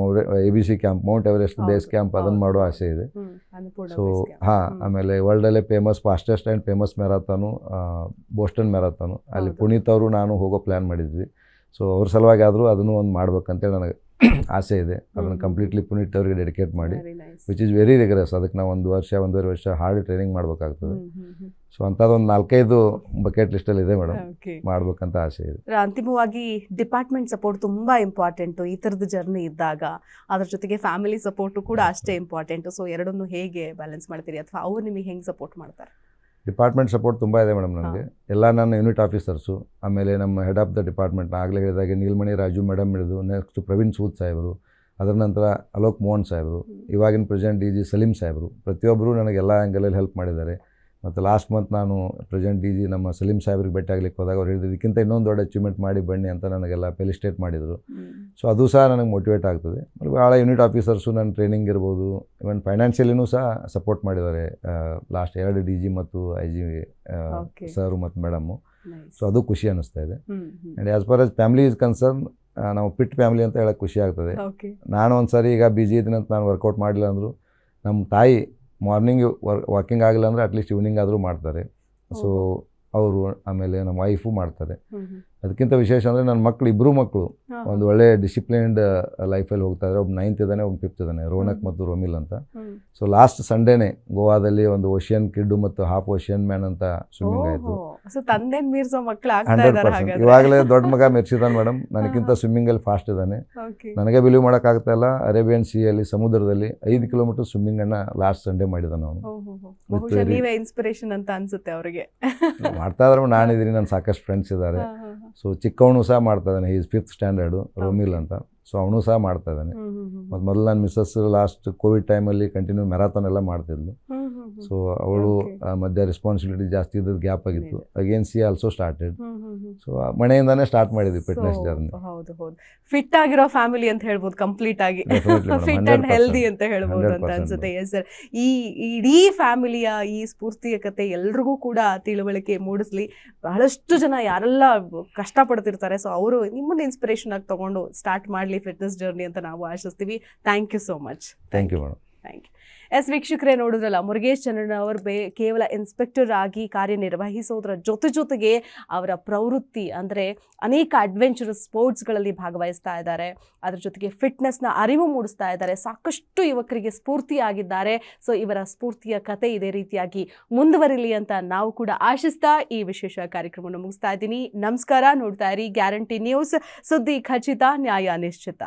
A B C camp Mount Everest base camp ಅದನ್ನು ಮಾಡೋ ಆಸೆ ಇದೆ. ಸೊ. ಹಾಂ. ಆಮೇಲೆ ವರ್ಲ್ಡಲ್ಲೇ famous fastest and famous marathon Boston marathon ಅಲ್ಲಿ. ಪುನೀತ್ ಅವರು ನಾನು ಹೋಗೋ ಪ್ಲ್ಯಾನ್ ಮಾಡಿದ್ವಿ. ಸೊ ಅವ್ರ ಸಲುವಾಗಿ ಆದರೂ ಅದನ್ನು ಒಂದು ಮಾಡ್ಬೇಕಂತೇಳಿ ನನಗೆ ಆಸೆ ಇದೆ. ಅದನ್ನು ಕಂಪ್ಲೀಟ್ಲಿ ಪುನೀತ್ ಅವರಿಗೆ ಡೆಡಿಕೇಟ್ ಮಾಡಿ. ವಿಚ್ ಇಸ್ ವೆರಿ ರಿಗರಸ್ ಅದಕ್ಕೆ ನಾವು ಒಂದು ವರ್ಷ ಒಂದೂವರೆ ವರ್ಷ ಹಾರ್ಡ್ ಟ್ರೈನಿಂಗ್ ಮಾಡಬೇಕಾಗ್ತದೆ. ಸೊ ಅಂಥದ್ದೊಂದು ನಾಲ್ಕೈದು ಬಕೆಟ್ ಲಿಸ್ಟಲ್ಲಿ ಇದೆ ಮೇಡಮ್ ಮಾಡಬೇಕಂತ ಮಾಡ್ಬೇಕಂತ ಆಸೆ ಇದೆ. ಅಂತಿಮವಾಗಿ ಡಿಪಾರ್ಟ್ಮೆಂಟ್ ಸಪೋರ್ಟ್ ತುಂಬಾ ಇಂಪಾರ್ಟೆಂಟು ಈ ಥರದ ಜರ್ನಿ ಇದ್ದಾಗ ಅದ್ರ ಜೊತೆಗೆ ಫ್ಯಾಮಿಲಿ ಸಪೋರ್ಟು ಕೂಡ ಅಷ್ಟೇ ಇಂಪಾರ್ಟೆಂಟು ಸೊ ಎರಡನ್ನು ಹೇಗೆ ಬ್ಯಾಲೆನ್ಸ್ ಮಾಡ್ತೀರಿ? ಅಥವಾ ಅವ್ರು ನಿಮಗೆ ಹೆಂಗೆ ಸಪೋರ್ಟ್ ಮಾಡ್ತಾರೆ? ಡಿಪಾರ್ಟ್ಮೆಂಟ್ ಸಪೋರ್ಟ್ ತುಂಬ ಇದೆ ಮೇಡಮ್ ನನಗೆ. ಎಲ್ಲ ನನ್ನ ಯೂನಿಟ್ ಆಫೀಸರ್ಸು ಆಮೇಲೆ ನಮ್ಮ ಹೆಡ್ ಆಫ್ ದ ಡಿಪಾರ್ಟ್ಮೆಂಟ್ ಆಗಲೇ ಹೇಳಿದಾಗೆ ನೀಲ್ಮಣಿ ರಾಜು ಮೇಡಮ್ ಹಿಡಿದು ನೆಕ್ಸ್ಟ್ ಪ್ರವೀಣ್ ಸೂದ್ ಸಾಹೇಬರು ಅದರ ನಂತರ ಅಲೋಕ್ ಮೋಹನ್ ಸಾಹೇಬರು ಇವಾಗಿನ ಪ್ರೆಸೆಂಟ್ ಡಿ ಜಿ ಸಲೀಂ ಸಾಹೇಬರು ಪ್ರತಿಯೊಬ್ಬರು ನನಗೆ ಎಲ್ಲ ಆ್ಯಂಗಲಲ್ಲಿ ಹೆಲ್ಪ್ ಮಾಡಿದ್ದಾರೆ. ಮತ್ತು ಲಾಸ್ಟ್ ಮಂತ್ ನಾನು ಪ್ರೆಸೆಂಟ್ ಡಿ ಜಿ ನಮ್ಮ ಸಲೀಂ ಸಾಹೇಬ್ರಿಗೆ ಭೇಟಿ ಆಗಲಿಕ್ಕೆ ಹೋದಾಗ ಅವ್ರು ಹೇಳಿದ್ರು ಇದಕ್ಕಿಂತ ಇನ್ನೊಂದು ದೊಡ್ಡ ಅಚೀವ್ಮೆಂಟ್ ಮಾಡಿ ಬನ್ನಿ ಅಂತ ನನಗೆಲ್ಲ ಫೆಲಿಸ್ಟೇಟ್ ಮಾಡಿದರು. ಸೊ ಅದು ಸಹ ನನಗೆ ಮೋಟಿವೇಟ್ ಆಗ್ತದೆ. ಮತ್ತು ಭಾಳ ಯೂನಿಟ್ ಆಫೀಸರ್ಸು ನನ್ನ ಟ್ರೈನಿಂಗ್ ಇರ್ಬೋದು. ಇವನ್ ಫೈನಾನ್ಷಿಯಲಿನೂ ಸಹ ಸಪೋರ್ಟ್ ಮಾಡಿದ್ದಾರೆ ಲಾಸ್ಟ್ ಎರಡು ಡಿ ಜಿ ಮತ್ತು ಐ ಜಿ ಸರು ಸರ್ ಮತ್ತು ಮೇಡಮ್ಮು Nice. ಸೊ ಅದು ಖುಷಿ ಅನ್ನಿಸ್ತಾ ಇದೆ. And as far as family is concern ನಾವು ಪಿಟ್ ಫ್ಯಾಮಿಲಿ ಅಂತ ಹೇಳೋಕ್ಕೆ ಖುಷಿ ಆಗ್ತದೆ. ನಾನು ಒಂದು ಸಾರಿ ಈಗ ಬಿಜಿ ಇದ್ದೀನಿ ಅಂತ ನಾನು ವರ್ಕೌಟ್ ಮಾಡಿಲ್ಲ ಅಂದರು ನಮ್ಮ ತಾಯಿ ಮಾರ್ನಿಂಗ್ ವರ್ ವಾಕಿಂಗ್ ಆಗಿಲ್ಲ ಅಂದರೆ ಅಟ್ಲೀಸ್ಟ್ ಈವ್ನಿಂಗ್ ಆದರೂ ಮಾಡ್ತಾರೆ. ಸೊ ಅವರು ಆಮೇಲೆ ನಮ್ಮ ವೈಫು ಮಾಡ್ತಾರೆ. ಅದಕ್ಕಿಂತ ವಿಶೇಷ ಅಂದರೆ ನನ್ನ ಮಕ್ಕಳು ಇಬ್ಬರು ಮಕ್ಕಳು ಒಂದು ಒಳ್ಳೆ ಡಿಸಿಪ್ಲಿನ್ಡ್ ಲೈಫಲ್ಲಿ ಹೋಗ್ತಾ ಇದ್ದಾರೆ ಒಬ್ಬ ನೈನ್ತ್ ಇದ್ದಾನೆ ಒಬ್ಬ ಫಿಫ್ತ್ ಇದ್ದಾನೆ ರೋನಕ್ ಮತ್ತು ರೋಮಿಲ್ ಅಂತ. ಸೊ ಲಾಸ್ಟ್ ಸಂಡೇನೆ ಗೋವಾದಲ್ಲಿ ಒಂದು ಓಷಿಯನ್ ಕಿಡ್ಡು ಮತ್ತು ಹಾಫ್ ಓಷಿಯನ್ ಮ್ಯಾನ್ ಅಂತ ಸ್ವಿಮ್ಮಿಂಗ್ ಆಯಿತು. ಹಂಡ್ರೆಡ್ ಪರ್ಸೆಂಟ್ ಇವಾಗಲೇ ದೊಡ್ಡ ಮಗ ಮೆರ್ಸಿದಾನೆ ಮೇಡಮ್. ನನಗಿಂತ ಸ್ವಿಮ್ಮಿಂಗಲ್ಲಿ ಫಾಸ್ಟ್ ಇದ್ದಾನೆ. ನನಗೆ ಬಿಲೀವ್ ಮಾಡೋಕ್ಕಾಗ್ತಾ ಇಲ್ಲ. ಅರೇಬಿಯನ್ ಸಿಯಲ್ಲಿ ಸಮುದ್ರದಲ್ಲಿ ಐದು ಕಿಲೋಮೀಟರ್ ಸ್ವಿಮ್ಮಿಂಗನ್ನು ಲಾಸ್ಟ್ ಸಂಡೇ ಮಾಡಿದ್ದಾನೆ ಅವನು. ಇನ್ಸ್ಪಿರೇಷನ್ ಅಂತ ಅನ್ಸುತ್ತೆ ಅವರಿಗೆ. ಮಾಡ್ತಾ ಇದ್ರೆ ನಾನಿದ್ದೀನಿ ನನ್ನ ಸಾಕಷ್ಟು ಫ್ರೆಂಡ್ಸ್ ಇದ್ದಾರೆ. ಸೊ ಚಿಕ್ಕವನು ಸಹ ಮಾಡ್ತಾ ಇದ್ದಾನೆ. ಈಸ್ ಫಿಫ್ತ್ ಸ್ಟ್ಯಾಂಡರ್ಡು ರೋಮಿಲ್ ಅಂತ. ಸೊ ಅವನು ಸಹ ಮಾಡ್ತಾ ಇದ್ದಾನೆ. ಮತ್ತು ಮೊದಲು ನಾನು ಮಿಸ್ಸಸ್ ಲಾಸ್ಟ್ ಕೋವಿಡ್ ಟೈಮಲ್ಲಿ ಕಂಟಿನ್ಯೂ ಮ್ಯಾರಾಥಾನ್ ಎಲ್ಲ ಮಾಡ್ತಿದ್ಲು. ಸೊ ಅವಳು ಮಧ್ಯೆ ರೆಸ್ಪಾನ್ಸಿಬಿಲಿಟಿ ಜಾಸ್ತಿ ಇದ್ದದ್ದು ಗ್ಯಾಪ್ ಆಗಿತ್ತು. Again she also started so ಮನೆಯಿಂದಾನೇ start ಮಾಡಿದ್ವಿ ಫಿಟ್ನೆಸ್ ಜರ್ನಿ ಹೌದು ಹೌದು. ಫಿಟ್ ಆಗಿರೋ ಫ್ಯಾಮಿಲಿ ಅಂತ ಹೇಳ್ಬೋದು ಕಂಪ್ಲೀಟ್ ಆಗಿ. ಫಿಟ್ ಅಂಡ್ ಹೆಲ್ದಿ ಅಂತ ಹೇಳ್ಬೋದು ಅಂತ ಅನ್ಸುತ್ತೆ. ಎಸ್ ಸರ್ ಈ ಇಡೀ ಫ್ಯಾಮಿಲಿಯ ಈ ಸ್ಫೂರ್ತಿಯ ಕತೆ ಎಲ್ರಿಗೂ ಕೂಡ ತಿಳುವಳಿಕೆ ಮೂಡಿಸ್ಲಿ. ಬಹಳಷ್ಟು ಜನ ಯಾರೆಲ್ಲ ಕಷ್ಟಪಡ್ತಿರ್ತಾರೆ. ಸೊ ಅವರು ನಿಮ್ಮನ್ನ ಇನ್ಸ್ಪಿರೇಷನ್ ಆಗಿ ತಗೊಂಡು ಸ್ಟಾರ್ಟ್ ಮಾಡಲಿ. ಫಿಟ್ನೆಸ್ ಜರ್ನಿ ಅಂತ ನಾವು ಆಶಿಸ್ತೀವಿ. Thank you so much thank you madam thank you yes ವೀಕ್ಷಕರೇ ನೋಡಿದ್ರಲ್ಲ, ಮುರುಗೇಶ್ ಚಂದ್ರನ್ ಅವರು ಬೇ, ಕೇವಲ ಇನ್ಸ್ಪೆಕ್ಟರ್ ಆಗಿ ಕಾರ್ಯನಿರ್ವಹಿಸೋದ್ರ ಜೊತೆ ಜೊತೆಗೆ ಅವರ ಪ್ರವೃತ್ತಿ ಅಂದರೆ ಅನೇಕ ಅಡ್ವೆಂಚರಸ್ ಸ್ಪೋರ್ಟ್ಸ್ಗಳಲ್ಲಿ ಭಾಗವಹಿಸ್ತಾ ಇದ್ದಾರೆ. ಅದರ ಜೊತೆಗೆ ಫಿಟ್ನೆಸ್ನ ಅರಿವು ಮೂಡಿಸ್ತಾ ಇದ್ದಾರೆ. ಸಾಕಷ್ಟು ಯುವಕರಿಗೆ ಸ್ಫೂರ್ತಿಯಾಗಿದ್ದಾರೆ. ಸೊ ಇವರ ಸ್ಫೂರ್ತಿಯ ಕತೆ ಇದೇ ರೀತಿಯಾಗಿ ಮುಂದುವರಿಲಿ ಅಂತ ನಾವು ಕೂಡ ಆಶಿಸ್ತಾ ಈ ವಿಶೇಷ ಕಾರ್ಯಕ್ರಮವನ್ನು ಮುಗಿಸ್ತಾ ಇದ್ದೀನಿ. ನಮಸ್ಕಾರ, ನೋಡ್ತಾ ಇರಿ ಗ್ಯಾರಂಟಿ ನ್ಯೂಸ್. ಸುದ್ದಿ ಖಚಿತ, ನ್ಯಾಯ ನಿಶ್ಚಿತ.